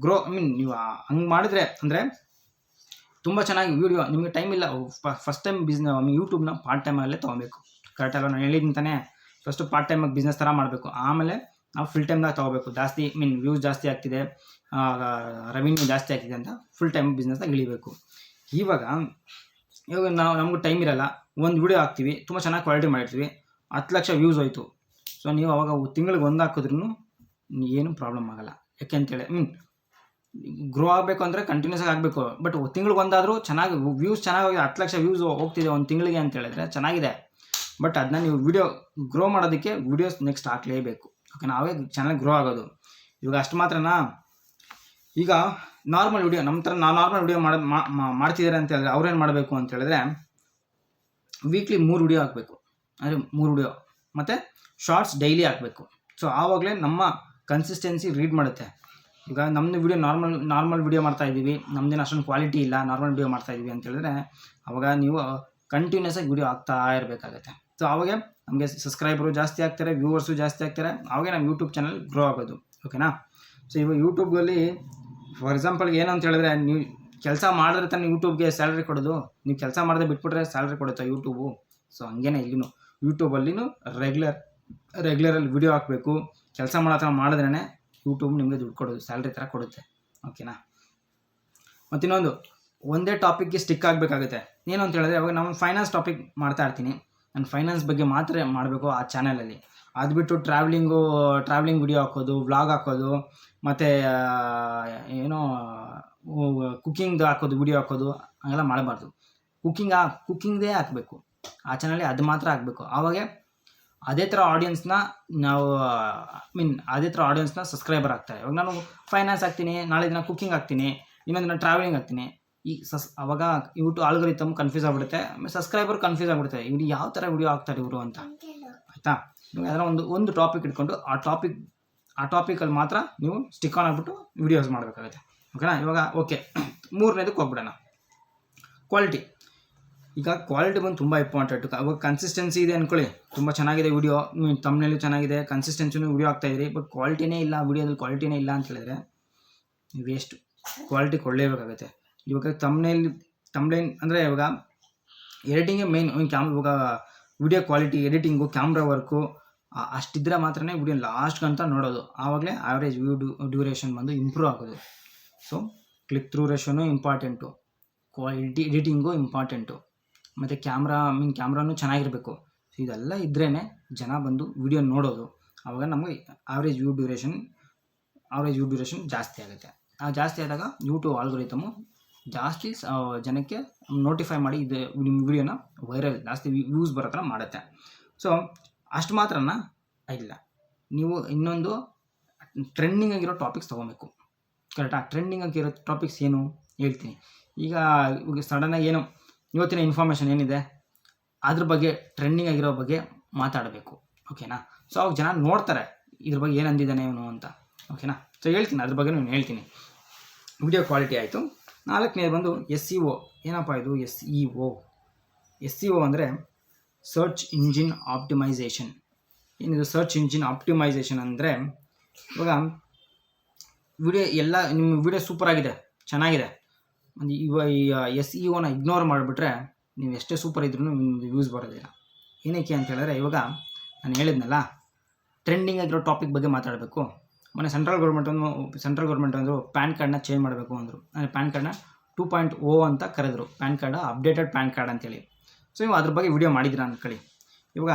ಗ್ರೋ ಐ ಮೀನ್ ನೀವು ಹಂಗೆ ಮಾಡಿದ್ರೆ ಅಂದರೆ ತುಂಬ ಚೆನ್ನಾಗಿ ವೀಡಿಯೋ ನಿಮಗೆ ಟೈಮ್ ಇಲ್ಲ. ಫಸ್ಟ್ ಟೈಮ್ ಬಿಸ್ನೆ ಯೂಟ್ಯೂಬ್ನ ಪಾರ್ಟ್ ಟೈಮಲ್ಲೇ ತೊಗೊಬೇಕು. ಕರೆಕ್ಟ್ ಅಲ್ವಾ? ನಾನು ಹೇಳಿದಂತಾನೆ ಫಸ್ಟು ಪಾರ್ಟ್ ಟೈಮಾಗಿ ಬಿಸ್ನೆಸ್ ಥರ ಮಾಡಬೇಕು. ಆಮೇಲೆ ನಾವು ಫುಲ್ ಟೈಮ್ದಾಗ ತೊಗೋಬೇಕು. ಜಾಸ್ತಿ ಮೀನ್ ವ್ಯೂಸ್ ಜಾಸ್ತಿ ಆಗ್ತಿದೆ ರೆವಿನ್ಯೂ ಜಾಸ್ತಿ ಆಗ್ತಿದೆ ಅಂತ ಫುಲ್ ಟೈಮ್ ಬಿಸ್ನೆಸ್ದಾಗ ಇಳಿಬೇಕು. ಇವಾಗ ಇವಾಗ ನಾವು, ನಮಗೂ ಟೈಮ್ ಇರಲ್ಲ. ಒಂದು ವಿಡಿಯೋ ಹಾಕ್ತೀವಿ, ತುಂಬ ಚೆನ್ನಾಗಿ ಕ್ವಾಲಿಟಿ ಮಾಡಿರ್ತೀವಿ. ಹತ್ತು ಲಕ್ಷ ವ್ಯೂಸ್ ಹೋಯಿತು. ಸೊ ನೀವು ಅವಾಗ ತಿಂಗಳಿಗೆ ಒಂದು ಹಾಕಿದ್ರೂ ಏನು ಪ್ರಾಬ್ಲಮ್ ಆಗಲ್ಲ. ಯಾಕೆ ಅಂತೇಳಿ ಮೀನ್ ಗ್ರೋ ಆಗಬೇಕು ಅಂದರೆ ಕಂಟಿನ್ಯೂಸ್ ಆಗಿ ಆಗಬೇಕು. ಬಟ್ ತಿಂಗಳಿಗೆ ಒಂದಾದರೂ ಚೆನ್ನಾಗಿ ವ್ಯೂಸ್ ಚೆನ್ನಾಗಿ ಹತ್ತು ಲಕ್ಷ ವ್ಯೂಸ್ ಹೋಗ್ತಿದೆ ಒಂದು ತಿಂಗಳಿಗೆ ಅಂತ ಹೇಳಿದ್ರೆ ಚೆನ್ನಾಗಿದೆ. ಬಟ್ ಅದನ್ನ ನೀವು ವಿಡಿಯೋ ಗ್ರೋ ಮಾಡೋದಕ್ಕೆ ವಿಡಿಯೋಸ್ ನೆಕ್ಸ್ಟ್ ಹಾಕಲೇಬೇಕು. ಓಕೆ ನಾವೇ ಚೆನ್ನಾಗಿ ಗ್ರೋ ಆಗೋದು. ಇವಾಗ ಅಷ್ಟು ಮಾತ್ರನಾ? ಈಗ ನಾರ್ಮಲ್ ವಿಡಿಯೋ ನಮ್ಮ ಥರ ನಾವು ನಾರ್ಮಲ್ ವಿಡಿಯೋ ಮಾಡೋದು ಮಾಡ್ತಿದ್ದಾರೆ ಅಂತ ಹೇಳಿದ್ರೆ ಅವ್ರೇನು ಮಾಡಬೇಕು ಅಂತ ಹೇಳಿದ್ರೆ ವೀಕ್ಲಿ ಮೂರು ವಿಡಿಯೋ ಹಾಕಬೇಕು. ಅಂದರೆ ಮೂರು ವಿಡಿಯೋ ಮತ್ತು ಶಾರ್ಟ್ಸ್ ಡೈಲಿ ಹಾಕಬೇಕು. ಸೊ ಆವಾಗಲೇ ನಮ್ಮ ಕನ್ಸಿಸ್ಟೆನ್ಸಿ ರೀಡ್ ಮಾಡುತ್ತೆ. ಈಗ ನಮ್ಮದು ವಿಡಿಯೋ ನಾರ್ಮಲ್ ನಾರ್ಮಲ್ ವಿಡಿಯೋ ಮಾಡ್ತಾ ಇದ್ದೀವಿ. ನಮ್ಮದೇನು ಅಷ್ಟೊಂದು ಕ್ವಾಲಿಟಿ ಇಲ್ಲ. ನಾರ್ಮಲ್ ವಿಡಿಯೋ ಮಾಡ್ತಾ ಇದ್ದೀವಿ ಅಂತ ಹೇಳಿದ್ರೆ ಅವಾಗ ನೀವು ಕಂಟಿನ್ಯೂಸ್ ಆಗಿ ವಿಡಿಯೋ ಆಗ್ತಾ ಇರಬೇಕಾಗತ್ತೆ. ಸೊ ಅವಾಗ ನಮಗೆ ಸಬ್ಸ್ಕ್ರೈಬರು ಜಾಸ್ತಿ ಆಗ್ತಾರೆ ವ್ಯೂವರ್ಸು ಜಾಸ್ತಿ ಆಗ್ತಾರೆ. ಅವಾಗೆ ನಮ್ಮ ಯೂಟ್ಯೂಬ್ ಚಾನಲ್ ಗ್ರೋ ಆಗೋದು. ಓಕೆನಾ ಸೊ ಇವಾಗ ಯೂಟ್ಯೂಬಲ್ಲಿ ಫಾರ್ ಎಕ್ಸಾಂಪಲ್ಗೆ ಏನು ಅಂತ ಹೇಳಿದ್ರೆ ನೀವು ಕೆಲಸ ಮಾಡಿದ್ರೆ ತಾನೇ ಯೂಟ್ಯೂಬ್ಗೆ ಸ್ಯಾಲ್ರಿ ಕೊಡೋದು. ನೀವು ಕೆಲಸ ಮಾಡದೆ ಬಿಟ್ಬಿಟ್ರೆ ಸ್ಯಾಲ್ರಿ ಕೊಡುತ್ತೆ ಯೂಟ್ಯೂಬು ಸೊ ಹಂಗೇನೆ ಇಲ್ಲಿನೂ. ಯೂಟ್ಯೂಬಲ್ಲಿನೂ ರೆಗ್ಯುಲರ್ ರೆಗ್ಯುಲರಲ್ಲಿ ವಿಡಿಯೋ ಹಾಕಬೇಕು. ಕೆಲಸ ಮಾಡೋ ಥರ ಮಾಡಿದ್ರೇ ಯೂಟ್ಯೂಬ್ ನಿಮಗೆ ದುಡ್ಡು ಕೊಡೋದು ಸ್ಯಾಲ್ರಿ ಥರ ಕೊಡುತ್ತೆ. ಓಕೆನಾ ಮತ್ತು ಇನ್ನೊಂದು ಒಂದೇ ಟಾಪಿಕ್ಗೆ ಸ್ಟಿಕ್ ಆಗಬೇಕಾಗುತ್ತೆ. ಏನು ಅಂತ ಹೇಳಿದ್ರೆ ಅವಾಗ ನಾನು ಫೈನಾನ್ಸ್ ಟಾಪಿಕ್ ಮಾಡ್ತಾ ಇರ್ತೀನಿ. ನಾನು ಫೈನಾನ್ಸ್ ಬಗ್ಗೆ ಮಾತ್ರ ಮಾಡಬೇಕು ಆ ಚಾನಲಲ್ಲಿ ಅದು ಬಿಟ್ಟು ಟ್ರಾವ್ಲಿಂಗು ಟ್ರಾವೆಲಿಂಗ್ ವಿಡಿಯೋ ಹಾಕೋದು ವ್ಲಾಗ್ ಹಾಕೋದು, ಮತ್ತು ಏನೋ ಕುಕ್ಕಿಂಗ್ದು ಹಾಕೋದು ವಿಡಿಯೋ ಹಾಕೋದು, ಹಂಗೆಲ್ಲ ಮಾಡಬಾರ್ದು. ಕುಕ್ಕಿಂಗ್ ಕುಕ್ಕಿಂಗ್ದೇ ಹಾಕಬೇಕು. ಆ ಚಾನಲಲ್ಲಿ ಅದು ಮಾತ್ರ ಹಾಕಬೇಕು. ಆವಾಗ ಅದೇ ಥರ ಆಡಿಯನ್ಸ್ನ ನಾವು ಐ ಮೀನ್ ಅದೇ ಥರ ಆಡಿಯನ್ಸ್ನ ಸಬ್ಸ್ಕ್ರೈಬರ್ ಆಗ್ತಾರೆ. ಇವಾಗ ನಾನು ಫೈನಾನ್ಸ್ ಆಗ್ತೀನಿ ನಾಳೆ ದಿನ ಕುಕ್ಕಿಂಗ್ ಆಗ್ತೀನಿ ಇನ್ನೊಂದು ದಿನ ಟ್ರಾವೆಲಿಂಗ್ ಆಗ್ತೀನಿ ಈ ಸಸ್ ಅವಾಗ ಯೂಟ್ಯೂಬ್ ಆಲ್ಗೋರಿತಮ್ ಕನ್ಫ್ಯೂಸ್ ಆಗ್ಬಿಡುತ್ತೆ. ಆಮೇಲೆ ಸಬ್ಸ್ಕ್ರೈಬರ್ ಕನ್ಫ್ಯೂಸ್ ಆಗ್ಬಿಡುತ್ತೆ. ಇವ್ರು ಯಾವ ಥರ ವಿಡಿಯೋ ಆಗ್ತಾರೆ ಇವರು ಅಂತ. ಆಯಿತಾ? ನೀವು ಅದರ ಒಂದು ಒಂದು ಟಾಪಿಕ್ ಇಟ್ಕೊಂಡು ಆ ಟಾಪಿಕ್ ಆ ಟಾಪಿಕಲ್ಲಿ ಮಾತ್ರ ನೀವು ಸ್ಟಿಕ್ ಆನ್ ಆಗಿಬಿಟ್ಟು ವಿಡಿಯೋಸ್ ಮಾಡಬೇಕಾಗುತ್ತೆ. ಓಕೆನಾ ಇವಾಗ ಓಕೆ ಮೂರನೇದಕ್ಕೆ ಹೋಗ್ಬಿಡೋಣ. ಕ್ವಾಲಿಟಿ ಈಗ ಕ್ವಾಲಿಟಿ ಬಂದು ತುಂಬ ಇಂಪಾರ್ಟೆಂಟ್ ಅವಾಗ ಕನ್ಸಿಸ್ಟೆನ್ಸಿ ಇದೆ ಅಂದ್ಕೊಳ್ಳಿ ತುಂಬ ಚೆನ್ನಾಗಿದೆ ವಿಡಿಯೋ ತಮ್ಮನೇಲಿ ಚೆನ್ನಾಗಿದೆ ಕನ್ಸಿಸ್ಟೆನ್ಸಿನೂ ವಿಡಿಯೋ ಆಗ್ತಾಯಿದ್ರಿ ಬಟ್ ಕ್ವಾಲಿಟಿನೇ ಇಲ್ಲ ವಿಡಿಯೋದಲ್ಲಿ ಕ್ವಾಲಿಟಿನೇ ಇಲ್ಲ ಅಂತ ಹೇಳಿದ್ರೆ ವೇಸ್ಟ್ ಕ್ವಾಲಿಟಿ ಕೊಡಲೇಬೇಕಾಗುತ್ತೆ ಇವಾಗ ತಮ್ಮನೇಲಿ ತಮ್ಲೈನ್ ಅಂದರೆ ಇವಾಗ ಎಡಿಟಿಂಗೇ ಮೇನ್ ಕ್ಯಾಮ್ ಇವಾಗ video quality editing camera work ಅಷ್ಟಿದ್ರೆ ಮಾತ್ರನೇ ವಿಡಿಯೋ ಲಾಸ್ಟ್ಗಂತ ನೋಡೋದು. ಆವಾಗಲೇ ಆವ್ರೇಜ್ ವ್ಯೂ ಡ್ಯೂರೇಷನ್ ಬಂದು ಇಂಪ್ರೂವ್ ಆಗೋದು. ಸೊ ಕ್ಲಿಕ್ ಥ್ರೂ ರೇಷನು ಇಂಪಾರ್ಟೆಂಟು ಕ್ವಾಲಿಟಿ ಎಡಿಟಿಂಗು ಇಂಪಾರ್ಟೆಂಟು ಮತ್ತು ಕ್ಯಾಮ್ರಾ ಮೀನ್ ಕ್ಯಾಮ್ರಾನು ಚೆನ್ನಾಗಿರಬೇಕು. ಇದೆಲ್ಲ ಇದ್ರೇ ಜನ ಬಂದು ವಿಡಿಯೋ ನೋಡೋದು. ಆವಾಗ ನಮಗೆ average view duration average view duration ಜಾಸ್ತಿ ಆಗುತ್ತೆ. ಆ ಜಾಸ್ತಿ ಆದಾಗ ಯೂಟ್ಯೂಬ್ ಆಲ್ಗೊರಿತಮು ಜಾಸ್ತಿ ಜನಕ್ಕೆ ನೋಟಿಫೈ ಮಾಡಿ ಇದು ನಿಮ್ಮ ವಿಡಿಯೋನ ವೈರಲ್ ಜಾಸ್ತಿ ವ್ಯೂಸ್ ಬರೋ ಥರ ಮಾಡುತ್ತೆ. ಸೊ ಅಷ್ಟು ಮಾತ್ರನ? ಇಲ್ಲ. ನೀವು ಇನ್ನೊಂದು ಟ್ರೆಂಡಿಂಗ್ ಆಗಿರೋ ಟಾಪಿಕ್ಸ್ ತೊಗೊಬೇಕು. ಕರೆಕ್ಟಾ ಟ್ರೆಂಡಿಂಗ್ ಆಗಿರೋ ಟಾಪಿಕ್ಸ್ ಏನು? ಹೇಳ್ತೀನಿ. ಈಗ ಸಡನ್ನಾಗಿ ಏನು ಇವತ್ತಿನ ಇನ್ಫಾರ್ಮೇಷನ್ ಏನಿದೆ? ಅದ್ರ ಬಗ್ಗೆ ಟ್ರೆಂಡಿಂಗ್ ಆಗಿರೋ ಬಗ್ಗೆ ಮಾತಾಡಬೇಕು. ಓಕೆನಾ ಸೊ ಅವಾಗ ಜನ ನೋಡ್ತಾರೆ, ಇದ್ರ ಬಗ್ಗೆ ಏನು ಅಂದಿದ್ದಾನೆ ಇವನು ಅಂತ. ಓಕೆನಾ ಸೊ ಹೇಳ್ತೀನಿ, ಅದ್ರ ಬಗ್ಗೆ ನಾನು ಹೇಳ್ತೀನಿ. ವಿಡಿಯೋ ಕ್ವಾಲಿಟಿ ಆಯಿತು. ನಾಲ್ಕನೇ ಬಂದು ಎಸ್ ಸಿ ಒ ಏನಪ್ಪ ಇದು? S E O S C O ಅಂದರೆ ಸರ್ಚ್ ಇಂಜಿನ್ ಆಪ್ಟಿಮೈಸೇಷನ್ ಏನಿದು ಸರ್ಚ್ ಇಂಜಿನ್ ಆಪ್ಟಿಮೈಸೇಷನ್ ಅಂದರೆ, ಇವಾಗ ವಿಡಿಯೋ ಎಲ್ಲ ನಿಮ್ಮ ವಿಡಿಯೋ ಸೂಪರ್ ಆಗಿದೆ, ಚೆನ್ನಾಗಿದೆ. ಇವ ಈ ಎಸ್ ಇ ಓನ ಇಗ್ನೋರ್ ಮಾಡಿಬಿಟ್ರೆ ನೀವು ಎಷ್ಟೇ ಸೂಪರ್ ಇದ್ರೂ ನಿಮ್ಗೆ ವ್ಯೂಸ್ ಬರೋದಿಲ್ಲ. ಏನಕ್ಕೆ ಅಂತ ಹೇಳಿದ್ರೆ ಇವಾಗ ನಾನು ಹೇಳಿದ್ನಲ್ಲ ಟ್ರೆಂಡಿಂಗ್ ಆಗಿರೋ ಟಾಪಿಕ್ ಬಗ್ಗೆ ಮಾತಾಡಬೇಕು. ಮೊನ್ನೆ ಸೆಂಟ್ರಲ್ ಗೌರ್ಮೆಂಟ್ ಒಂದು ಸೆಂಟ್ರಲ್ ಗೌರ್ಮೆಂಟ್ ಅಂದರು ಪ್ಯಾನ್ ಕಾರ್ಡ್ನ ಚೇಂಜ್ ಮಾಡಬೇಕು ಅಂದರು. ಅಂದರೆ ಪ್ಯಾನ್ ಕಾರ್ಡ್ನ ಟೂ ಪಾಯಿಂಟ್ ಓ ಅಂತ ಕರೆದ್ರು. Pan card updated pan card ಅಂತೇಳಿ. ಸೊ ನೀವು ಅದ್ರ ಬಗ್ಗೆ ವಿಡಿಯೋ ಮಾಡಿದ್ದೀರಾ ಅಂದ್ಕೊಳ್ಳಿ ಇವಾಗ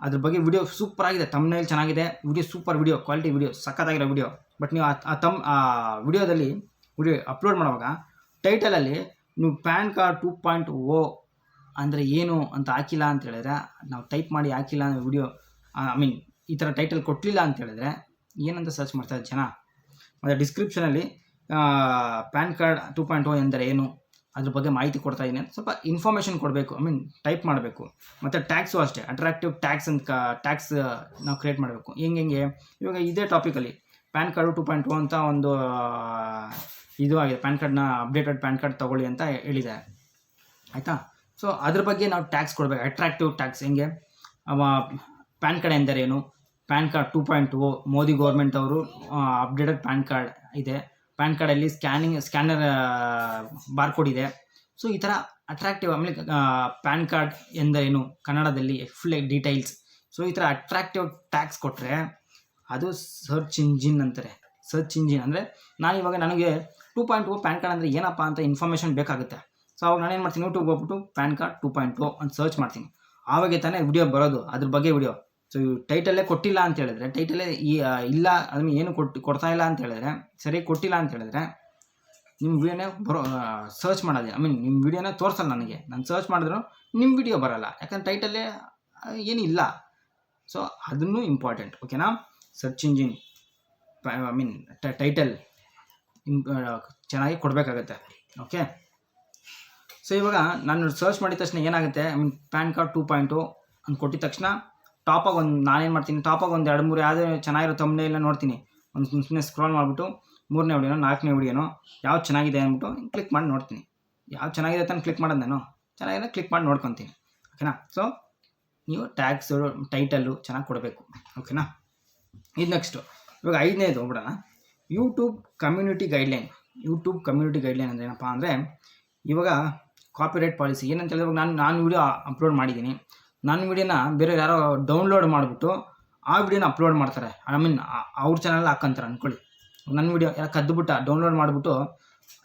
ಅದ್ರ ಬಗ್ಗೆ ವಿಡಿಯೋ ಸೂಪರ್ ಆಗಿದೆ ತಮ್ಮನೇಲಿ ಚೆನ್ನಾಗಿದೆ video super video quality video ಸಖತ್ತಾಗಿರೋ video but ನೀವು ಆ- ತಮ್ ಆ ವಿಡಿಯೋದಲ್ಲಿ ವಿಡಿಯೋ ಅಪ್ಲೋಡ್ ಮಾಡುವಾಗ ಟೈಟಲಲ್ಲಿ ನೀವು pan card two point O ಅಂದರೆ ಏನು ಅಂತ ಹಾಕಿಲ್ಲ ಅಂತ ಹೇಳಿದ್ರೆ, ನಾವು ಟೈಪ್ ಮಾಡಿ ಹಾಕಿಲ್ಲ ವಿಡಿಯೋ ಐ ಮೀನ್ ಈ ಥರ ಟೈಟಲ್ ಕೊಟ್ಟಲಿಲ್ಲ ಅಂತ ಹೇಳಿದ್ರೆ ಏನಂತ ಸರ್ಚ್ ಮಾಡ್ತಾರೆ ಜನ? ಮತ್ತು ಡಿಸ್ಕ್ರಿಪ್ಷನಲ್ಲಿ pan card two point O ಎಂದರೆ ಏನು, ಅದ್ರ ಬಗ್ಗೆ ಮಾಹಿತಿ ಕೊಡ್ತಾ ಇದ್ದೀನಿ. ಸ್ವಲ್ಪ ಇನ್ಫಾರ್ಮೇಷನ್ ಕೊಡಬೇಕು ಐ ಮೀನ್ ಟೈಪ್ ಮಾಡಬೇಕು. ಮತ್ತು ಟ್ಯಾಕ್ಸು ಅಷ್ಟೇ ಅಟ್ರಾಕ್ಟಿವ್ ಟ್ಯಾಕ್ಸ್ ಅಂತ ಟ್ಯಾಕ್ಸ್ ನಾವು ಕ್ರಿಯೇಟ್ ಮಾಡಬೇಕು. ಹೆಂಗೆ ಹೆಂಗೆ? ಇವಾಗ ಇದೇ ಟಾಪಿಕಲ್ಲಿ pan card two point O ಅಂತ ಒಂದು ಇದು ಆಗಿದೆ. ಪ್ಯಾನ್ ಕಾರ್ಡ್ನ ಅಪ್ಡೇಟೆಡ್ ಪ್ಯಾನ್ ಕಾರ್ಡ್ ತೊಗೊಳ್ಳಿ ಅಂತ ಹೇಳಿದೆ. ಆಯಿತಾ? ಸೊ ಅದ್ರ ಬಗ್ಗೆ ನಾವು ಟ್ಯಾಕ್ಸ್ ಕೊಡಬೇಕು. ಅಟ್ರಾಕ್ಟಿವ್ ಟ್ಯಾಕ್ಸ್ ಹೆಂಗೆ? ಪ್ಯಾನ್ ಕಾರ್ಡ್ ಎಂದರೇನು? Pan card two point O, Modi government ಅವರು ಅಪ್ಡೇಟೆಡ್ ಪ್ಯಾನ್ ಕಾರ್ಡ್ ಇದೆ. ಪ್ಯಾನ್ ಕಾರ್ಡಲ್ಲಿ ಸ್ಕ್ಯಾನಿಂಗ್, ಸ್ಕ್ಯಾನರ್ ಬಾರ್ಕೋಡ್ ಇದೆ. ಸೊ ಈ ಥರ ಅಟ್ರಾಕ್ಟಿವ್ ಆಮೇಲೆ ಪ್ಯಾನ್ ಕಾರ್ಡ್ ಎಂದರೇನು? ಕನ್ನಡದಲ್ಲಿ ಫುಲ್ ಡೀಟೈಲ್ಸ್ ಸೊ ಈ ಥರ ಅಟ್ರಾಕ್ಟಿವ್ ಟ್ಯಾಕ್ಸ್ ಕೊಟ್ಟರೆ ಅದು ಸರ್ಚ್ ಇಂಜಿನ್ ಅಂತಾರೆ. ಸರ್ಚ್ ಇಂಜಿನ್ ಅಂದರೆ ನಾನು ಇವಾಗ ನನಗೆ two point O pan card ಅಂದರೆ ಏನಪ್ಪ ಅಂತ ಇನ್ಫಾರ್ಮೇಷನ್ ಬೇಕಾಗುತ್ತೆ. ಸೊ ಅವಾಗ ನಾನೇನು ಮಾಡ್ತೀನಿ ಯೂಟ್ಯೂಬ್ ಹೋಗ್ಬಿಟ್ಟು pan card two point O ಅಂತ ಸರ್ಚ್ ಮಾಡ್ತೀನಿ. ಆವಾಗೆ ತಾನೇ ವಿಡಿಯೋ ಬರೋದು, ಅದ್ರ ಬಗ್ಗೆ ವಿಡಿಯೋ ಸೊ ಟೈಟಲ್ಲೇ ಕೊಟ್ಟಿಲ್ಲ ಅಂತ ಹೇಳಿದ್ರೆ ಟೈಟಲ್ಲೇ ಈ ಇಲ್ಲ ಅದನ್ನು ಏನು ಕೊಟ್ಟು ಕೊಡ್ತಾ ಇಲ್ಲ ಅಂತ ಹೇಳಿದ್ರೆ, ಸರಿ, ಕೊಟ್ಟಿಲ್ಲ ಅಂತ ಹೇಳಿದ್ರೆ ನಿಮ್ಮ ವಿಡಿಯೋನೇ ಬರೋ ಸರ್ಚ್ ಮಾಡೋದೇ. ಐ ಮೀನ್ ನಿಮ್ಮ ವಿಡಿಯೋನೇ ತೋರಿಸಲ್ಲ ನನಗೆ. ನಾನು ಸರ್ಚ್ ಮಾಡಿದ್ರು ನಿಮ್ಮ ವಿಡಿಯೋ ಬರಲ್ಲ. ಯಾಕಂದ್ರೆ ಟೈಟಲ್ಲೇ ಏನಿಲ್ಲ. ಸೊ ಅದನ್ನು ಇಂಪಾರ್ಟೆಂಟ್ ಓಕೆನಾ search engine I mean title ಚೆನ್ನಾಗಿ ಕೊಡಬೇಕಾಗತ್ತೆ. ಓಕೆ ಸೊ ಇವಾಗ ನಾನು ಸರ್ಚ್ ಮಾಡಿದ ತಕ್ಷಣ ಏನಾಗುತ್ತೆ? I mean pan card two point ಅಂತ ಕೊಟ್ಟಿದ ತಕ್ಷಣ ಟಾಪಾಗಿ ಒಂದು, ನಾನೇನು ಮಾಡ್ತೀನಿ? ಟಾಪಾಗಿ ಒಂದು ಎರಡು, ಮೂರು, ಯಾವುದೇ ಚೆನ್ನಾಗಿರೋ ತಮ್ಮನೆ ಇಲ್ಲ ನೋಡ್ತೀನಿ. ಒಂದು ಸುಮ್ಮನೆ ಸ್ಕ್ರಾಲ್ ಮಾಡಿಬಿಟ್ಟು ಮೂರನೇ ವಿಡಿಯೋನೋ ನಾಲ್ಕನೇ ವಿಡಿಯೋನೋ ಯಾವ್ದು ಚೆನ್ನಾಗಿದೆ ಅಂದ್ಬಿಟ್ಟು ಕ್ಲಿಕ್ ಮಾಡಿ ನೋಡ್ತೀನಿ. ಯಾವ್ದು ಚೆನ್ನಾಗಿದೆ ಅಂತ ಕ್ಲಿಕ್ ಮಾಡೋದು ನಾನು? ಚೆನ್ನಾಗಿದೆ ಕ್ಲಿಕ್ ಮಾಡಿ ನೋಡ್ಕೊತೀನಿ. ಓಕೆನಾ ಸೊ ನೀವು ಟ್ಯಾಗ್ಸು ಟೈಟಲ್ಲು ಚೆನ್ನಾಗಿ ಕೊಡಬೇಕು. ಓಕೆನಾ ಇದು ನೆಕ್ಸ್ಟು ಇವಾಗ ಐದನೇದು ಹೋಗ್ಬಿಡೋಣ. YouTube community guideline YouTube community guideline ಅಂದರೆ ಏನಪ್ಪ ಅಂದರೆ, ಇವಾಗ ಕಾಪಿರೈಟ್ ಪಾಲಿಸಿ ಏನಂತ ಹೇಳಿದ್ರೆ ನಾನು ನಾನು ವೀಡಿಯೋ ಅಪ್ಲೋಡ್ ಮಾಡಿದ್ದೀನಿ. ನನ್ನ ವೀಡಿಯೋನ ಬೇರೆ ಯಾರೋ ಡೌನ್ಲೋಡ್ ಮಾಡಿಬಿಟ್ಟು ಆ ವಿಡಿಯೋನ ಅಪ್ಲೋಡ್ ಮಾಡ್ತಾರೆ. ಐ ಮೀನ್ ಅವ್ರ ಚಾನಲ್ ಹಾಕಂತಾರೆ ಅಂದ್ಕೊಳ್ಳಿ ನನ್ನ ವೀಡಿಯೋ ಯಾರು ಕದ್ದುಬಿಟ್ಟ ಡೌನ್ಲೋಡ್ ಮಾಡಿಬಿಟ್ಟು,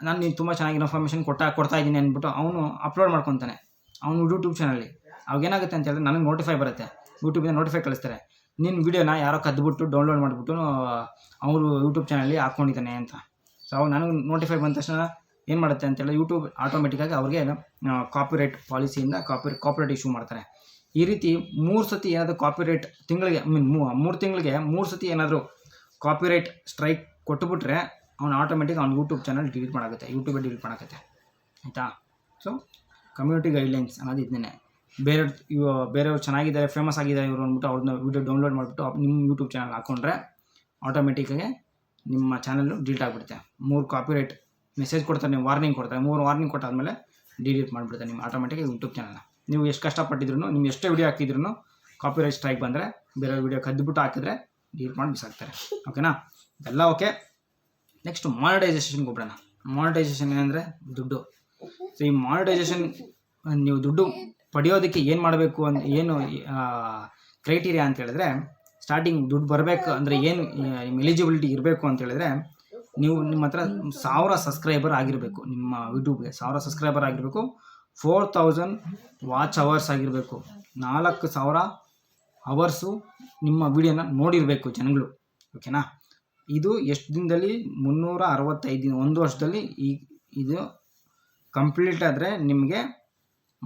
ನಾನು ನೀನು ತುಂಬ ಚೆನ್ನಾಗಿ ಇನ್ಫಾರ್ಮೇಷನ್ ಕೊಟ್ಟ, ಕೊಡ್ತಾ ಇದ್ದೀನಿ ಅಂದ್ಬಿಟ್ಟು ಅವನು ಅಪ್ಲೋಡ್ ಮಾಡ್ಕೊತಾನೆ. ಅವನು ಯೂಟ್ಯೂಬ್ ಚಾನಲ್ಲಿ ಅವಾಗೇನಾಗುತ್ತೆ ಅಂತ ಹೇಳಿದ್ರೆ ನನಗೆ ನೋಟಿಫೈ ಬರುತ್ತೆ. ಯೂಟ್ಯೂಬಿಂದ ನೋಟಿಫೈ ಕಳಿಸ್ತಾರೆ. ನಿನ್ನ ವೀಡಿಯೋನ ಯಾರೋ ಕದ್ದುಬಿಟ್ಟು ಡೌನ್ಲೋಡ್ ಮಾಡಿಬಿಟ್ಟು, ಅವರು ಯೂಟ್ಯೂಬ್ ಚಾನಲ್ಲಿ ಹಾಕ್ಕೊಂಡಿದ್ದಾನೆ ಅಂತ. ಸೊ ಅವಾಗ ನನಗೆ ನೋಟಿಫೈ ಬಂದ ತಕ್ಷಣ ಏನು ಮಾಡುತ್ತೆ ಅಂತೇಳಿ ಯೂಟ್ಯೂಬ್ ಆಟೋಮೆಟಿಕ್ಕಾಗಿ ಅವ್ರಿಗೆ ಕಾಪಿರೈಟ್ ಪಾಲಿಸಿಯಿಂದ ಕಾಪಿ ಕಾಪಿರೈಟ್ ಇಶ್ಯೂ ಮಾಡ್ತಾರೆ. ಈ ರೀತಿ ಮೂರು ಸತಿ ಏನಾದರೂ ಕಾಪಿರೈಟ್ ತಿಂಗಳಿಗೆ ಐ ಮೀನ್ ಮೂರು ತಿಂಗಳಿಗೆ ಮೂರು ಸತಿ ಏನಾದರೂ ಕಾಪಿರೈಟ್ ಸ್ಟ್ರೈಕ್ ಕೊಟ್ಟುಬಿಟ್ರೆ ಅವ್ನು ಆಟೋಮೆಟಿಕ್ ಅವ್ನು ಯೂಟ್ಯೂಬ್ ಚಾನಲ್ ಡಿಲೀಟ್ ಮಾಡಾಗುತ್ತೆ ಯೂಟ್ಯೂಬೇ ಡಿಲೀಟ್ ಮಾಡಾಕತ್ತೆ. ಆಯಿತಾ? ಸೊ ಕಮ್ಯುನಿಟಿ ಗೈಡ್ಲೈನ್ಸ್ ಅನ್ನೋದು ಇದನ್ನೇ. ಬೇರೆ ಇವ ಬೇರೆಯವ್ರು ಚೆನ್ನಾಗಿದ್ದಾರೆ ಫೇಮಸ್ ಆಗಿದ್ದಾರೆ ಇವರು ಅಂದ್ಬಿಟ್ಟು ಅವ್ರನ್ನ ವೀಡಿಯೋ ಡೌನ್ಲೋಡ್ ಮಾಡಿಬಿಟ್ಟು ನಿಮ್ಮ ಯೂಟ್ಯೂಬ್ ಚಾನಲ್ ಹಾಕ್ಕೊಂಡ್ರೆ ಆಟೋಮೆಟಿಕ್ಕಾಗಿ ನಿಮ್ಮ ಚಾನಲ್ಲು ಡಿಲೀಟ್ ಆಗಿಬಿಡುತ್ತೆ. ಮೂರು ಕಾಪಿರೈಟ್ ಮೆಸೇಜ್ ಕೊಡ್ತಾರೆ, ನೀವು ವಾರ್ನಿಂಗ್ ಕೊಡ್ತಾರೆ. ಮೂರು ವಾರ್ನಿಂಗ್ ಕೊಟ್ಟಾದಮೇಲೆ ಡಿಲೀಟ್ ಮಾಡಿಬಿಡುತ್ತೆ ನಿಮ್ಮ ಆಟೋಮೆಟಿಕ್ ಯೂಟ್ಯೂಬ್ ಚಾನಲ್ನ ನೀವು ಎಷ್ಟು ಕಷ್ಟಪಟ್ಟಿದ್ರು ನೀವು ಎಷ್ಟೇ ವಿಡಿಯೋ ಹಾಕಿದ್ರು ಕಾಪಿರೈಟ್ ಸ್ಟ್ರೈಕ್ ಬಂದರೆ ಬೇರೆ ವಿಡಿಯೋ ಕದ್ದುಬಿಟ್ಟು ಹಾಕಿದ್ರೆ ಡಿಲೀಟ್ ಮಾಡಿ ಬಿಸಾಕ್ತಾರೆ. ಓಕೆನಾ ಎಲ್ಲ ಓಕೆ ನೆಕ್ಸ್ಟ್ ಮಾನಿಟೈಸೇಷನ್ಗೆ ಹೋಗ್ಬಿಡೋಣ ಮಾನಿಟೈಸೇಷನ್ ಏನಂದರೆ ದುಡ್ಡು. ಸೊ ಈ ಮಾನಿಟೈಸೇಷನ್ ನೀವು ದುಡ್ಡು ಪಡೆಯೋದಕ್ಕೆ ಏನು ಮಾಡಬೇಕು ಅಂತ ಏನು ಕ್ರೈಟೀರಿಯಾ ಅಂತ ಹೇಳಿದ್ರೆ ಸ್ಟಾರ್ಟಿಂಗ್ ದುಡ್ಡು ಬರಬೇಕು ಅಂದರೆ ಏನು ನಿಮ್ಮ ಎಲಿಜಿಬಿಲಿಟಿ ಇರಬೇಕು ಅಂತ ಹೇಳಿದ್ರೆ, ನೀವು ನಿಮ್ಮ ಹತ್ರ ಸಾವಿರ ಸಬ್ಸ್ಕ್ರೈಬರ್ ಆಗಿರಬೇಕು, ನಿಮ್ಮ ಯೂಟ್ಯೂಬ್ಗೆ ಸಾವಿರ ಸಬ್ಸ್ಕ್ರೈಬರ್ ಆಗಿರಬೇಕು ಫೋರ್ ತೌಸಂಡ್ ವಾಚ್ ಅವರ್ಸ್ ಆಗಿರಬೇಕು, ನಾಲ್ಕು ಸಾವಿರ ಅವರ್ಸು ನಿಮ್ಮ ವಿಡಿಯೋನ ನೋಡಿರಬೇಕು ಜನಗಳು ಓಕೆನಾ ಇದು ಎಷ್ಟು ದಿನದಲ್ಲಿ? ಮುನ್ನೂರ ಅರವತ್ತೈದು ದಿನ, ಒಂದು ವರ್ಷದಲ್ಲಿ ಈ, ಇದು ಕಂಪ್ಲೀಟ್ ಆದರೆ ನಿಮಗೆ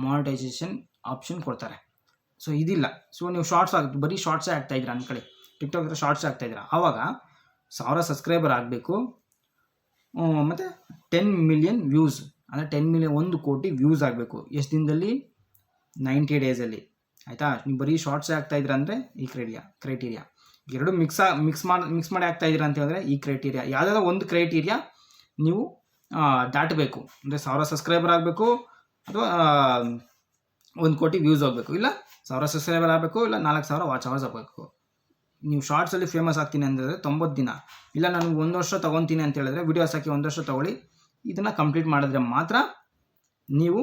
ಮಾನಿಟೈಸೇಷನ್ ಆಪ್ಷನ್ ಕೊಡ್ತಾರೆ. ಸೊ ಇದಿಲ್ಲ. ಸೊ ನೀವು ಶಾರ್ಟ್ಸ್ ಆಗುತ್ತೆ ಬರೀ ಶಾರ್ಟ್ಸೇ ಆಗ್ತಾಯಿದ್ದೀರಾ ಅಂದ್ಕೊಳ್ಳಿ ಟಿಕ್ಟಾಕ್ ಹತ್ರ ಶಾರ್ಟ್ಸ್ ಆಗ್ತಾಯಿದ್ದೀರಾ ಆವಾಗ ಸಾವಿರ ಸಬ್ಸ್ಕ್ರೈಬರ್ ಆಗಬೇಕು. ಮತ್ತು ಟೆನ್ ಮಿಲಿಯನ್ ವ್ಯೂಸ್ ಅಂದರೆ ಟೆನ್ ಮಿಲಿಯನ್ ಒಂದು ಕೋಟಿ ವ್ಯೂಸ್ ಆಗಬೇಕು. ಎಷ್ಟು ದಿನದಲ್ಲಿ? ನೈಂಟಿ ಡೇಸಲ್ಲಿ ಆಯಿತಾ? ನೀವು ಬರೀ ಶಾರ್ಟ್ಸೇ ಇದ್ರೆ ಅಂದರೆ ಈ ಕ್ರೈಟೀರಿಯಾ ಕ್ರೈಟೀರಿಯಾ ಎರಡು ಮಿಕ್ಸ್ ಮಿಕ್ಸ್ ಮಾಡಿ ಮಿಕ್ಸ್ ಮಾಡಿ ಆಗ್ತಾ ಇದ್ದೀರಾ ಅಂತ ಹೇಳಿದ್ರೆ ಈ ಕ್ರೈಟೀರಿಯಾ ಯಾವುದಾದ್ರು ಒಂದು ಕ್ರೈಟೀರಿಯಾ ನೀವು ದಾಟಬೇಕು. ಅಂದರೆ ಸಾವಿರ ಸಬ್ಸ್ಕ್ರೈಬರ್ ಆಗಬೇಕು ಅಥವಾ ಒಂದು ಕೋಟಿ ವ್ಯೂಸ್ ಹೋಗಬೇಕು. ಇಲ್ಲ, ಸಾವಿರ ಸಬ್ಸ್ಕ್ರೈಬರ್ ಆಗಬೇಕು, ಇಲ್ಲ ನಾಲ್ಕು ಸಾವಿರ ವಾಚ್ ಅವರ್ಸ್ ಆಗಬೇಕು. ನೀವು ಶಾರ್ಟ್ಸಲ್ಲಿ ಫೇಮಸ್ ಆಗ್ತೀನಿ ಅಂದರೆ ತೊಂಬತ್ತು ದಿನ. ಇಲ್ಲ ನನಗೆ ಒಂದು ವರ್ಷ ತೊಗೊತೀನಿ ಅಂತ ಹೇಳಿದ್ರೆ ವಿಡಿಯೋಸ್ ಹಾಕಿ ಒಂದು ವರ್ಷ ತೊಗೊಳ್ಳಿ. ಇದನ್ನು ಕಂಪ್ಲೀಟ್ ಮಾಡಿದ್ರೆ ಮಾತ್ರ ನೀವು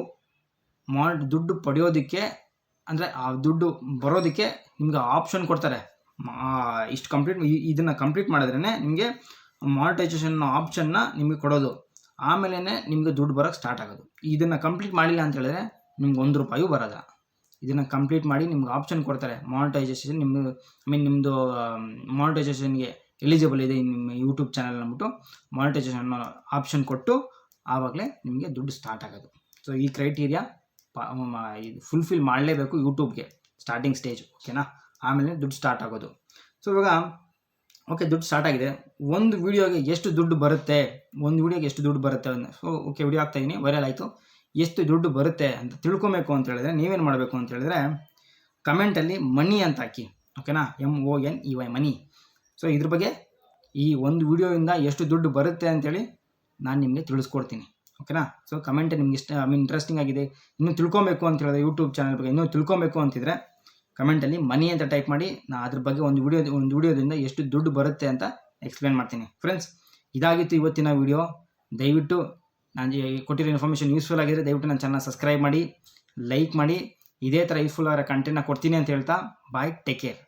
ಮಾಡ್, ದುಡ್ಡು ಪಡೆಯೋದಕ್ಕೆ, ಅಂದರೆ ಆ ದುಡ್ಡು ಬರೋದಕ್ಕೆ ನಿಮ್ಗೆ ಆಪ್ಷನ್ ಕೊಡ್ತಾರೆ. ಇಷ್ಟು ಕಂಪ್ಲೀಟ್ ಇದನ್ನು ಕಂಪ್ಲೀಟ್ ಮಾಡಿದ್ರೇ ನಿಮಗೆ ಮಾನಿಟೈಸೇಷನ್ ಆಪ್ಷನ್ನ ನಿಮಗೆ ಕೊಡೋದು. ಆಮೇಲೆ ನಿಮಗೆ ದುಡ್ಡು ಬರೋಕ್ಕೆ ಸ್ಟಾರ್ಟ್ ಆಗೋದು. ಇದನ್ನು ಕಂಪ್ಲೀಟ್ ಮಾಡಿಲ್ಲ ಅಂತ ಹೇಳಿದ್ರೆ ನಿಮ್ಗೆ ಒಂದು ರೂಪಾಯೂ ಬರೋಲ್ಲ. ಇದನ್ನು ಕಂಪ್ಲೀಟ್ ಮಾಡಿ ನಿಮ್ಗೆ ಆಪ್ಷನ್ ಕೊಡ್ತಾರೆ. ಮಾನಿಟೈಸೇಷನ್ ನಿಮ್ಮ ಐ ಮೀನ್ ನಿಮ್ಮದು ಮಾನಿಟೈಸೇಷನ್ಗೆ ಎಲಿಜಿಬಲ್ ಇದೆ ನಿಮ್ಮ ಯೂಟ್ಯೂಬ್ ಚಾನಲ್ ಅಂದ್ಬಿಟ್ಟು ಮಾನಿಟೈಸೇಷನ್ ಆಪ್ಷನ್ ಕೊಟ್ಟು ಆವಾಗಲೇ ನಿಮಗೆ ದುಡ್ಡು ಸ್ಟಾರ್ಟ್ ಆಗೋದು. ಸೊ ಈ ಕ್ರೈಟೀರಿಯಾ ಇದು ಫುಲ್ಫಿಲ್ ಮಾಡಲೇಬೇಕು ಯೂಟ್ಯೂಬ್ಗೆ ಸ್ಟಾರ್ಟಿಂಗ್ ಸ್ಟೇಜ್ ಓಕೆನಾ ಆಮೇಲೆ ದುಡ್ಡು ಸ್ಟಾರ್ಟ್ ಆಗೋದು. ಸೊ ಇವಾಗ ಓಕೆ ದುಡ್ಡು ಸ್ಟಾರ್ಟ್ ಆಗಿದೆ. ಒಂದು ವೀಡಿಯೋಗೆ ಎಷ್ಟು ದುಡ್ಡು ಬರುತ್ತೆ? ಒಂದು ವೀಡಿಯೋಗೆ ಎಷ್ಟು ದುಡ್ಡು ಬರುತ್ತೆ ಸೊ ಓಕೆ ವಿಡಿಯೋ ಇದ್ದೀನಿ ವೈರಲ್ ಆಯಿತು. ಎಷ್ಟು ದುಡ್ಡು ಬರುತ್ತೆ ಅಂತ ತಿಳ್ಕೊಬೇಕು ಅಂತ ಹೇಳಿದ್ರೆ, ನೀವೇನು ಮಾಡಬೇಕು ಅಂತ ಹೇಳಿದ್ರೆ ಕಮೆಂಟಲ್ಲಿ ಮನಿ ಅಂತ ಹಾಕಿ. ಓಕೆನಾ M O N E Y money so ಇದ್ರ ಬಗ್ಗೆ ಈ ಒಂದು ವಿಡಿಯೋಯಿಂದ ಎಷ್ಟು ದುಡ್ಡು ಬರುತ್ತೆ ಅಂತೇಳಿ ನಾನು ನಿಮಗೆ ತಿಳಿಸ್ಕೊಡ್ತೀನಿ. ಓಕೆನಾ ಸೊ ಕಮೆಂಟ್ ನಿಮ್ಗೆ ಇಷ್ಟ ಐ ಮೀನ್ ಇಂಟ್ರೆಸ್ಟಿಂಗ್ ಆಗಿದೆ. ಇನ್ನೂ ತಿಳ್ಕೊಬೇಕು ಅಂತ ಹೇಳಿದ್ರೆ ಯೂಟ್ಯೂಬ್ ಚಾನಲ್ ಬಗ್ಗೆ ಇನ್ನೂ ತಿಳ್ಕೊಬೇಕು ಅಂತಿದ್ರೆ ಕಮೆಂಟಲ್ಲಿ ಮನಿ ಅಂತ ಟೈಪ್ ಮಾಡಿ ನಾನು ಅದ್ರ ಬಗ್ಗೆ ಒಂದು ವಿಡಿಯೋ ಒಂದು ವಿಡಿಯೋದಿಂದ ಎಷ್ಟು ದುಡ್ಡು ಬರುತ್ತೆ ಅಂತ ಎಕ್ಸ್ಪ್ಲೇನ್ ಮಾಡ್ತೀನಿ. ಫ್ರೆಂಡ್ಸ್ ಇದಾಗಿತ್ತು ಇವತ್ತಿನ ವಿಡಿಯೋ ದಯವಿಟ್ಟು ನಾನು ಕೊಟ್ಟಿರೋ ಇನ್ಫಾರ್ಮೇಷನ್ ಯೂಸ್ಫುಲ್ ಆಗಿದ್ರೆ ದಯವಿಟ್ಟು ನನ್ನ ಚಾನಲ್ ಸಬ್ಸ್ಕ್ರೈಬ್ ಮಾಡಿ ಲೈಕ್ ಮಾಡಿ, ಇದೇ ಥರ ಯೂಸ್ಫುಲ್ ಆಗಿರೋ ಕಂಟೆಂಟ್ನ ಕೊಡ್ತೀನಿ ಅಂತ ಹೇಳ್ತಾ ಬಾಯ್ ಟೇಕ್ ಕೇರ್